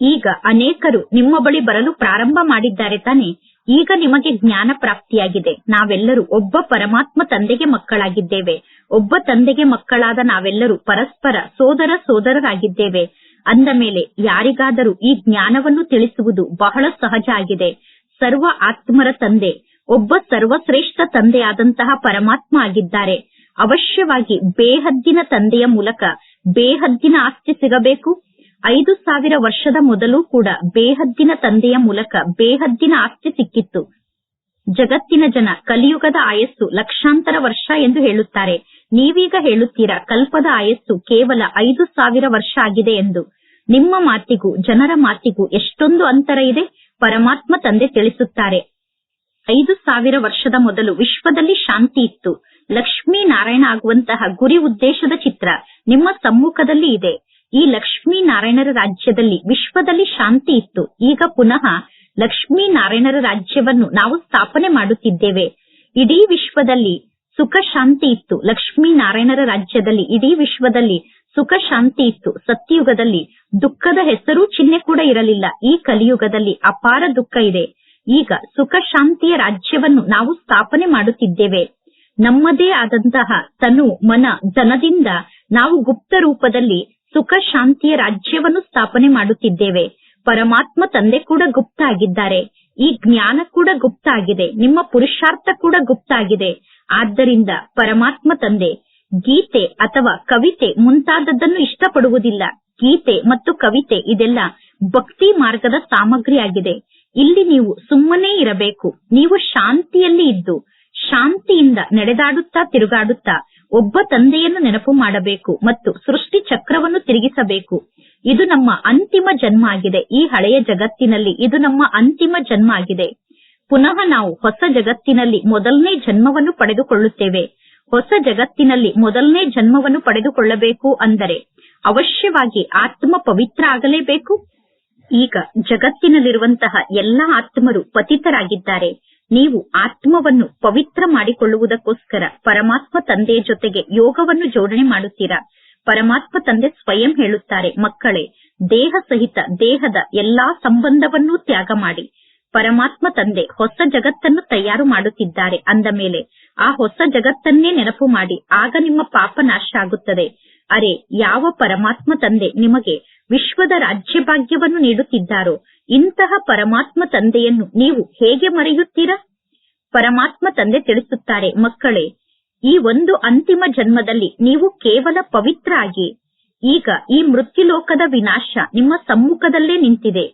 ಈಗ ಅನೇಕರು ನಿಮ್ಮ ಬಳಿ ಬರಲು ಪ್ರಾರಂಭ ಮಾಡಿದ್ದಾರೆ ತಾನೆ. ಈಗ ನಿಮಗೆ ಜ್ಞಾನ ಪ್ರಾಪ್ತಿಯಾಗಿದೆ. ನಾವೆಲ್ಲರೂ ಒಬ್ಬ ಪರಮಾತ್ಮ ತಂದೆಗೆ ಮಕ್ಕಳಾಗಿದ್ದೇವೆ. ಒಬ್ಬ ತಂದೆಗೆ ಮಕ್ಕಳಾದ ನಾವೆಲ್ಲರೂ ಪರಸ್ಪರ ಸೋದರ ಸೋದರರಾಗಿದ್ದೇವೆ. ಅಂದ ಮೇಲೆ ಯಾರಿಗಾದರೂ ಈ ಜ್ಞಾನವನ್ನು ತಿಳಿಸುವುದು ಬಹಳ ಸಹಜ ಆಗಿದೆ. ಸರ್ವ ಆತ್ಮರ ತಂದೆ, ಒಬ್ಬ ಸರ್ವಶ್ರೇಷ್ಠ ತಂದೆಯಾದಂತಹ ಪರಮಾತ್ಮ ಆಗಿದ್ದಾರೆ. ಅವಶ್ಯವಾಗಿ ಬೇಹದ್ದಿನ ತಂದೆಯ ಮೂಲಕ ಬೇಹದ್ದಿನ ಆಸ್ತಿ ಸಿಗಬೇಕು. ಐದು ಸಾವಿರ ವರ್ಷದ ಮೊದಲು ಕೂಡ ಬೇಹದ್ದಿನ ತಂದೆಯ ಮೂಲಕ ಬೇಹದ್ದಿನ ಆಸ್ತಿ ಸಿಕ್ಕಿತ್ತು. ಜಗತ್ತಿನ ಜನ ಕಲಿಯುಗದ ಆಯಸ್ಸು ಲಕ್ಷಾಂತರ ವರ್ಷ ಎಂದು ಹೇಳುತ್ತಾರೆ. ನೀವೀಗ ಹೇಳುತ್ತೀರಾ ಕಲ್ಪದ ಆಯಸ್ಸು ಕೇವಲ ಐದು ಸಾವಿರ ವರ್ಷ ಆಗಿದೆ ಎಂದು. ನಿಮ್ಮ ಮಾತಿಗೂ ಜನರ ಮಾತಿಗೂ ಎಷ್ಟೊಂದು ಅಂತರ ಇದೆ ಪರಮಾತ್ಮ ತಂದೆ ತಿಳಿಸುತ್ತಾರೆ. ಐದು ಸಾವಿರ ವರ್ಷದ ಮೊದಲು ವಿಶ್ವದಲ್ಲಿ ಶಾಂತಿ ಇತ್ತು. ಲಕ್ಷ್ಮೀ ನಾರಾಯಣ ಆಗುವಂತಹ ಗುರಿ ಉದ್ದೇಶದ ಚಿತ್ರ ನಿಮ್ಮ ಸಮ್ಮುಖದಲ್ಲಿ ಇದೆ. ಈ ಲಕ್ಷ್ಮೀ ನಾರಾಯಣರ ರಾಜ್ಯದಲ್ಲಿ ವಿಶ್ವದಲ್ಲಿ ಶಾಂತಿ ಇತ್ತು. ಈಗ ಪುನಃ ಲಕ್ಷ್ಮೀ ನಾರಾಯಣರ ರಾಜ್ಯವನ್ನು ನಾವು ಸ್ಥಾಪನೆ ಮಾಡುತ್ತಿದ್ದೇವೆ. ಇಡೀ ವಿಶ್ವದಲ್ಲಿ ಸುಖ ಶಾಂತಿ ಇತ್ತು. ಲಕ್ಷ್ಮೀ ನಾರಾಯಣರ ರಾಜ್ಯದಲ್ಲಿ ಇಡೀ ವಿಶ್ವದಲ್ಲಿ ಸುಖ ಶಾಂತಿ ಇತ್ತು. ಸತ್ಯಯುಗದಲ್ಲಿ ದುಃಖದ ಹೆಸರು ಚಿಹ್ನೆ ಕೂಡ ಇರಲಿಲ್ಲ. ಈ ಕಲಿಯುಗದಲ್ಲಿ ಅಪಾರ ದುಃಖ ಇದೆ. ಈಗ ಸುಖ ಶಾಂತಿಯ ರಾಜ್ಯವನ್ನು ನಾವು ಸ್ಥಾಪನೆ ಮಾಡುತ್ತಿದ್ದೇವೆ. ನಮ್ಮದೇ ಆದಂತಹ ತನು ಮನ ಧನದಿಂದ ನಾವು ಗುಪ್ತ ರೂಪದಲ್ಲಿ ಸುಖ ಶಾಂತಿಯ ರಾಜ್ಯವನ್ನು ಸ್ಥಾಪನೆ ಮಾಡುತ್ತಿದ್ದೇವೆ. ಪರಮಾತ್ಮ ತಂದೆ ಕೂಡ ಗುಪ್ತ ಆಗಿದ್ದಾರೆ ಈ ಜ್ಞಾನ ಕೂಡ ಗುಪ್ತ ಆಗಿದೆ ನಿಮ್ಮ ಪುರುಷಾರ್ಥ ಕೂಡ ಗುಪ್ತ ಆಗಿದೆ ಆದ್ದರಿಂದ ಪರಮಾತ್ಮ ತಂದೆ, ಗೀತೆ ಅಥವಾ ಕವಿತೆ ಮುಂತಾದದ್ದನ್ನು ಇಷ್ಟಪಡುವುದಿಲ್ಲ. ಗೀತೆ ಮತ್ತು ಕವಿತೆ ಇದೆಲ್ಲ ಭಕ್ತಿ ಮಾರ್ಗದ ಸಾಮಗ್ರಿಯಾಗಿದೆ. ಇಲ್ಲಿ ನೀವು ಸುಮ್ಮನೆ ಇರಬೇಕು. ನೀವು ಶಾಂತಿಯಲ್ಲಿ ಇದ್ದು, ಶಾಂತಿಯಿಂದ ನಡೆದಾಡುತ್ತಾ ತಿರುಗಾಡುತ್ತಾ ಒಬ್ಬ ತಂದೆಯನ್ನು ನೆನಪು ಮಾಡಬೇಕು ಮತ್ತು ಸೃಷ್ಟಿ ಚಕ್ರವನ್ನು ತಿರುಗಿಸಬೇಕು. ಇದು ನಮ್ಮ ಅಂತಿಮ ಜನ್ಮ ಆಗಿದೆ. ಈ ಹಳೆಯ ಜಗತ್ತಿನಲ್ಲಿ ಇದು ನಮ್ಮ ಅಂತಿಮ ಜನ್ಮ ಆಗಿದೆ. ಪುನಃ ನಾವು ಹೊಸ ಜಗತ್ತಿನಲ್ಲಿ ಮೊದಲನೇ ಜನ್ಮವನ್ನು ಪಡೆದುಕೊಳ್ಳುತ್ತೇವೆ. ಹೊಸ ಜಗತ್ತಿನಲ್ಲಿ ಮೊದಲನೇ ಜನ್ಮವನ್ನು ಪಡೆದುಕೊಳ್ಳಬೇಕು ಅಂದರೆ ಅವಶ್ಯವಾಗಿ ಆತ್ಮ ಪವಿತ್ರ ಆಗಲೇಬೇಕು. ಈಗ ಜಗತ್ತಿನಲ್ಲಿರುವಂತಹ ಎಲ್ಲಾ ಆತ್ಮರು ಪತಿತರಾಗಿದ್ದಾರೆ. ನೀವು ಆತ್ಮವನ್ನು ಪವಿತ್ರ ಮಾಡಿಕೊಳ್ಳುವುದಕ್ಕೋಸ್ಕರ ಪರಮಾತ್ಮ ತಂದೆಯ ಜೊತೆಗೆ ಯೋಗವನ್ನು ಜೋಡಣೆ ಮಾಡುತ್ತೀರಾ? ಪರಮಾತ್ಮ ತಂದೆ ಸ್ವಯಂ ಹೇಳುತ್ತಾರೆ, ಮಕ್ಕಳೇ, ದೇಹ ಸಹಿತ ದೇಹದ ಎಲ್ಲಾ ಸಂಬಂಧವನ್ನೂ ತ್ಯಾಗ ಮಾಡಿ. ಪರಮಾತ್ಮ ತಂದೆ ಹೊಸ ಜಗತ್ತನ್ನು ತಯಾರು ಮಾಡುತ್ತಿದ್ದಾರೆ ಅಂದ ಮೇಲೆ ಆ ಹೊಸ ಜಗತ್ತನ್ನೇ ನೆನಪು ಮಾಡಿ, ಆಗ ನಿಮ್ಮ ಪಾಪ ನಾಶ ಆಗುತ್ತದೆ ಅರೆ, ಯಾವ ಪರಮಾತ್ಮ ತಂದೆ ನಿಮಗೆ ವಿಶ್ವದ ರಾಜ್ಯ ಭಾಗ್ಯವನ್ನು ನೀಡುತ್ತಿದ್ದಾರೋ? ಇಂತಹ ಪರಮಾತ್ಮ ತಂದೆಯನ್ನು ನೀವು ಹೇಗೆ ಮರೆಯುತ್ತೀರಾ? ಪರಮಾತ್ಮ ತಂದೆ ತಿಳಿಸುತ್ತಾರೆ, ಮಕ್ಕಳೇ, ಈ ಒಂದು ಅಂತಿಮ ಜನ್ಮದಲ್ಲಿ ನೀವು ಕೇವಲ ಪವಿತ್ರ ಆಗಿ ಈಗ ಈ ಮೃತ್ಯುಲೋಕದ ವಿನಾಶ ನಿಮ್ಮ ಸಮ್ಮುಖದಲ್ಲೇ ನಿಂತಿದೆ.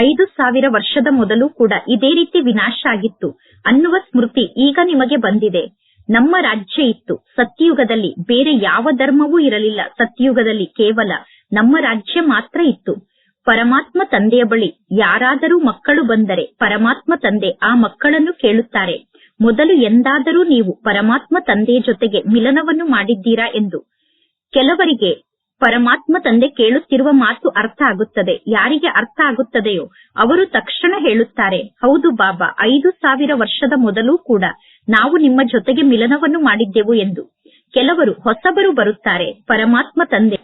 ಐದು ಸಾವಿರ ವರ್ಷದ ಮೊದಲು ಕೂಡ ಇದೇ ರೀತಿ ವಿನಾಶ ಆಗಿತ್ತು. ಅನ್ನುವ ಸ್ಮೃತಿ ಈಗ ನಿಮಗೆ ಬಂದಿದೆ. ನಮ್ಮ ರಾಜ್ಯ ಇತ್ತು. ಸತ್ಯಯುಗದಲ್ಲಿ ಬೇರೆ ಯಾವ ಧರ್ಮವೂ ಇರಲಿಲ್ಲ. ಸತ್ಯಯುಗದಲ್ಲಿ ಕೇವಲ ನಮ್ಮ ರಾಜ್ಯ ಮಾತ್ರ ಇತ್ತು. ಪರಮಾತ್ಮ ತಂದೆಯ ಬಳಿ ಯಾರಾದರೂ ಮಕ್ಕಳು ಬಂದರೆ ಪರಮಾತ್ಮ ತಂದೆ ಆ ಮಕ್ಕಳನ್ನು ಕೇಳುತ್ತಾರೆ. ಮೊದಲು ಎಂದಾದರೂ ನೀವು ಪರಮಾತ್ಮ ತಂದೆಯ ಜೊತೆಗೆ ಮಿಲನವನ್ನು ಮಾಡಿದ್ದೀರಾ ಎಂದು. ಕೆಲವರಿಗೆ ಪರಮಾತ್ಮ ತಂದೆ ಕೇಳುತ್ತಿರುವ ಮಾತು ಅರ್ಥ ಆಗುತ್ತದೆ. ಯಾರಿಗೆ ಅರ್ಥ ಆಗುತ್ತದೆಯೋ ಅವರು ತಕ್ಷಣ ಹೇಳುತ್ತಾರೆ, ಹೌದು ಬಾಬಾ, ಐದು ಸಾವಿರ ವರ್ಷದ ಮೊದಲು ಕೂಡ ನಾವು ನಿಮ್ಮ ಜೊತೆಗೆ ಮಿಲನವನ್ನು ಮಾಡಿದ್ದೆವು ಎಂದು. ಕೆಲವರು, ಹೊಸಬರು ಬರುತ್ತಾರೆ, ಪರಮಾತ್ಮ ತಂದೆ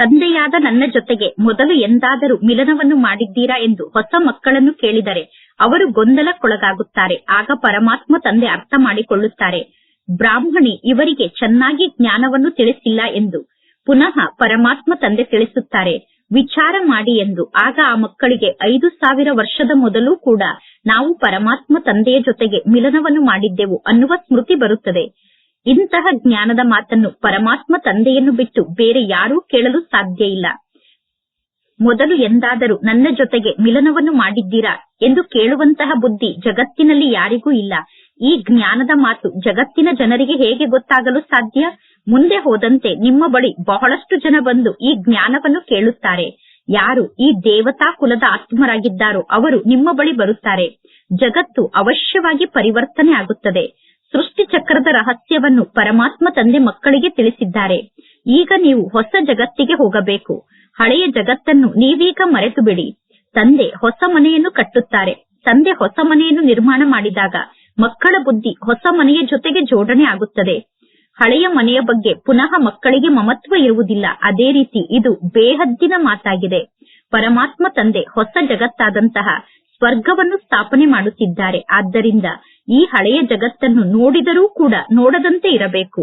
ತಂದೆಯಾದ ನನ್ನ ಜೊತೆಗೆ ಮೊದಲು ಎಂದಾದರೂ ಮಿಲನವನ್ನು ಮಾಡಿದ್ದೀರಾ ಎಂದು ಹೊಸ ಮಕ್ಕಳನ್ನು ಕೇಳಿದರೆ ಅವರು ಗೊಂದಲಕ್ಕೊಳಗಾಗುತ್ತಾರೆ. ಆಗ ಪರಮಾತ್ಮ ತಂದೆ ಅರ್ಥ ಮಾಡಿಕೊಳ್ಳುತ್ತಾರೆ. ಬ್ರಾಹ್ಮಣಿ, ಇವರಿಗೆ ಚೆನ್ನಾಗಿ ಜ್ಞಾನವನ್ನು ತಿಳಿಸಿಲ್ಲ ಎಂದು. ಪುನಃ ಪರಮಾತ್ಮ ತಂದೆ ತಿಳಿಸುತ್ತಾರೆ, ವಿಚಾರ ಮಾಡಿ ಎಂದು. ಆಗ ಆ ಮಕ್ಕಳಿಗೆ ಐದು ಸಾವಿರ ವರ್ಷದ ಮೊದಲು ಕೂಡ ನಾವು ಪರಮಾತ್ಮ ತಂದೆಯ ಜೊತೆಗೆ ಮಿಲನವನ್ನು ಮಾಡಿದ್ದೆವು ಅನ್ನುವ ಸ್ಮೃತಿ ಬರುತ್ತದೆ. ಇಂತಹ ಜ್ಞಾನದ ಮಾತನ್ನು ಪರಮಾತ್ಮ ತಂದೆಯನ್ನು ಬಿಟ್ಟು ಬೇರೆ ಯಾರೂ ಕೇಳಲು ಸಾಧ್ಯ ಇಲ್ಲ. ಮೊದಲು ಎಂದಾದರೂ ನನ್ನ ಜೊತೆಗೆ ಮಿಲನವನ್ನು ಮಾಡಿದ್ದೀರಾ ಎಂದು ಕೇಳುವಂತಹ ಬುದ್ಧಿ ಜಗತ್ತಿನಲ್ಲಿ ಯಾರಿಗೂ ಇಲ್ಲ. ಈ ಜ್ಞಾನದ ಮಾತು ಜಗತ್ತಿನ ಜನರಿಗೆ ಹೇಗೆ ಗೊತ್ತಾಗಲು ಸಾಧ್ಯ? ಮುಂದೆ ಹೋದಂತೆ ನಿಮ್ಮ ಬಳಿ ಬಹಳಷ್ಟು ಜನ ಬಂದು ಈ ಜ್ಞಾನವನ್ನು ಕೇಳುತ್ತಾರೆ. ಯಾರು ಈ ದೇವತಾ ಕುಲದ ಆತ್ಮರಾಗಿದ್ದಾರೋ ಅವರು ನಿಮ್ಮ ಬಳಿ ಬರುತ್ತಾರೆ. ಜಗತ್ತು ಅವಶ್ಯವಾಗಿ ಪರಿವರ್ತನೆ ಆಗುತ್ತದೆ. ಸೃಷ್ಟಿ ಚಕ್ರದ ರಹಸ್ಯವನ್ನು ಪರಮಾತ್ಮ ತಂದೆ ಮಕ್ಕಳಿಗೆ ತಿಳಿಸಿದ್ದಾರೆ. ಈಗ ನೀವು ಹೊಸ ಜಗತ್ತಿಗೆ ಹೋಗಬೇಕು. ಹಳೆಯ ಜಗತ್ತನ್ನು ನೀವೀಗ ಮರೆತು ಬಿಡಿ ತಂದೆ ಹೊಸ ಮನೆಯನ್ನು ಕಟ್ಟುತ್ತಾರೆ. ತಂದೆ ಹೊಸ ಮನೆಯನ್ನು ನಿರ್ಮಾಣ ಮಾಡಿದಾಗ ಮಕ್ಕಳ ಬುದ್ಧಿ ಹೊಸ ಮನೆಯ ಜೊತೆಗೆ ಜೋಡಣೆ ಆಗುತ್ತದೆ. ಹಳೆಯ ಮನೆಯ ಬಗ್ಗೆ ಪುನಃ ಮಕ್ಕಳಿಗೆ ಮಮತ್ವ ಇರುವುದಿಲ್ಲ. ಅದೇ ರೀತಿ ಇದು ಬೇಹದ್ದಿನ ಮಾತಾಗಿದೆ. ಪರಮಾತ್ಮ ತಂದೆ ಹೊಸ ಜಗತ್ತಾದಂತಹ ಸ್ವರ್ಗವನ್ನು ಸ್ಥಾಪನೆ ಮಾಡುತ್ತಿದ್ದಾರೆ. ಆದ್ದರಿಂದ ಈ ಹಳೆಯ ಜಗತ್ತನ್ನು ನೋಡಿದರೂ ಕೂಡ ನೋಡದಂತೆ ಇರಬೇಕು.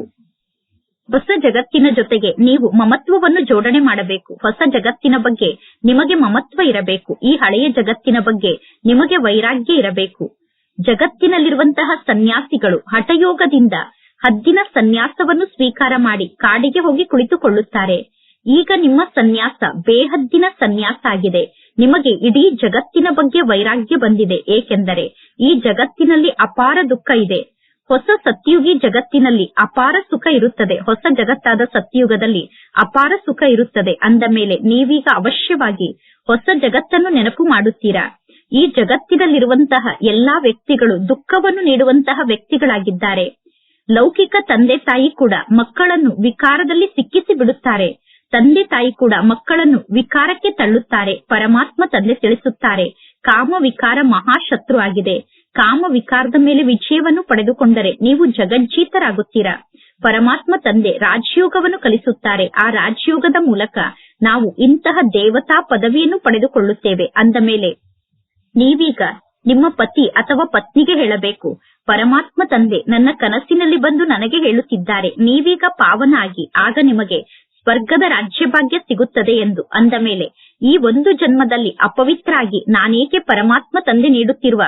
ಹೊಸ ಜಗತ್ತಿನ ಜೊತೆಗೆ ನೀವು ಮಮತ್ವವನ್ನು ಜೋಡಣೆ ಮಾಡಬೇಕು. ಹೊಸ ಜಗತ್ತಿನ ಬಗ್ಗೆ ನಿಮಗೆ ಮಮತ್ವ ಇರಬೇಕು. ಈ ಹಳೆಯ ಜಗತ್ತಿನ ಬಗ್ಗೆ ನಿಮಗೆ ವೈರಾಗ್ಯ ಇರಬೇಕು. ಜಗತ್ತಿನಲ್ಲಿರುವಂತಹ ಸನ್ಯಾಸಿಗಳು ಹಠಯೋಗದಿಂದ ಹದ್ದಿನ ಸನ್ಯಾಸವನ್ನು ಸ್ವೀಕಾರ ಮಾಡಿ ಕಾಡಿಗೆ ಹೋಗಿ ಕುಳಿತುಕೊಳ್ಳುತ್ತಾರೆ. ಈಗ ನಿಮ್ಮ ಸನ್ಯಾಸ ಬೇಹದ್ದಿನ ಸನ್ಯಾಸ ಆಗಿದೆ. ನಿಮಗೆ ಇಡೀ ಜಗತ್ತಿನ ಬಗ್ಗೆ ವೈರಾಗ್ಯ ಬಂದಿದೆ. ಏಕೆಂದರೆ ಈ ಜಗತ್ತಿನಲ್ಲಿ ಅಪಾರ ದುಃಖ ಇದೆ. ಹೊಸ ಸತ್ಯುಗಿ ಜಗತ್ತಿನಲ್ಲಿ ಅಪಾರ ಸುಖ ಇರುತ್ತದೆ. ಹೊಸ ಜಗತ್ತಾದ ಸತ್ಯುಗದಲ್ಲಿ ಅಪಾರ ಸುಖ ಇರುತ್ತದೆ. ಅಂದ ಮೇಲೆ ನೀವೀಗ ಅವಶ್ಯವಾಗಿ ಹೊಸ ಜಗತ್ತನ್ನು ನೆನಪು ಮಾಡುತ್ತೀರಾ? ಈ ಜಗತ್ತಿನಲ್ಲಿರುವಂತಹ ಎಲ್ಲಾ ವ್ಯಕ್ತಿಗಳು ದುಃಖವನ್ನು ನೀಡುವಂತಹ ವ್ಯಕ್ತಿಗಳಾಗಿದ್ದಾರೆ. ಲೌಕಿಕ ತಂದೆ ತಾಯಿ ಕೂಡ ಮಕ್ಕಳನ್ನು ವಿಕಾರದಲ್ಲಿ ಸಿಕ್ಕಿಸಿ ಬಿಡುತ್ತಾರೆ. ತಂದೆ ತಾಯಿ ಕೂಡ ಮಕ್ಕಳನ್ನು ವಿಕಾರಕ್ಕೆ ತಳ್ಳುತ್ತಾರೆ, ಪರಮಾತ್ಮ ತಂದೆ ತಿಳಿಸುತ್ತಾರೆ. ಕಾಮ ವಿಕಾರ ಮಹಾಶತ್ರು ಆಗಿದೆ. ಕಾಮ ವಿಕಾರದ ಮೇಲೆ ವಿಜಯವನ್ನು ಪಡೆದುಕೊಂಡರೆ ನೀವು ಜಗಜ್ಜೀತರಾಗುತ್ತೀರಾ. ಪರಮಾತ್ಮ ತಂದೆ ರಾಜಯೋಗವನ್ನು ಕಲಿಸುತ್ತಾರೆ. ಆ ರಾಜಯೋಗದ ಮೂಲಕ ನಾವು ಇಂತಹ ದೇವತಾ ಪದವಿಯನ್ನು ಪಡೆದುಕೊಳ್ಳುತ್ತೇವೆ. ಅಂದ ಮೇಲೆ, ನೀವೀಗ ನಿಮ್ಮ ಪತಿ ಅಥವಾ ಪತ್ನಿಗೆ ಹೇಳಬೇಕು, ಪರಮಾತ್ಮ ತಂದೆ, ನನ್ನ ಕನಸಿನಲ್ಲಿ ಬಂದು ನನಗೆ ಹೇಳುತ್ತಿದ್ದಾರೆ. ನೀವೀಗ ಪಾವನ ಆಗಿ, ಆಗ ನಿಮಗೆ ಸ್ವರ್ಗದ ರಾಜ್ಯಭಾಗ್ಯ ಸಿಗುತ್ತದೆ ಎಂದು ಅಂದ ಮೇಲೆ, ಈ ಒಂದು ಜನ್ಮದಲ್ಲಿ ಅಪವಿತ್ರ ಆಗಿ ನಾನೇಕೆ ಪರಮಾತ್ಮ ತಂದೆ ನೀಡುತ್ತಿರುವ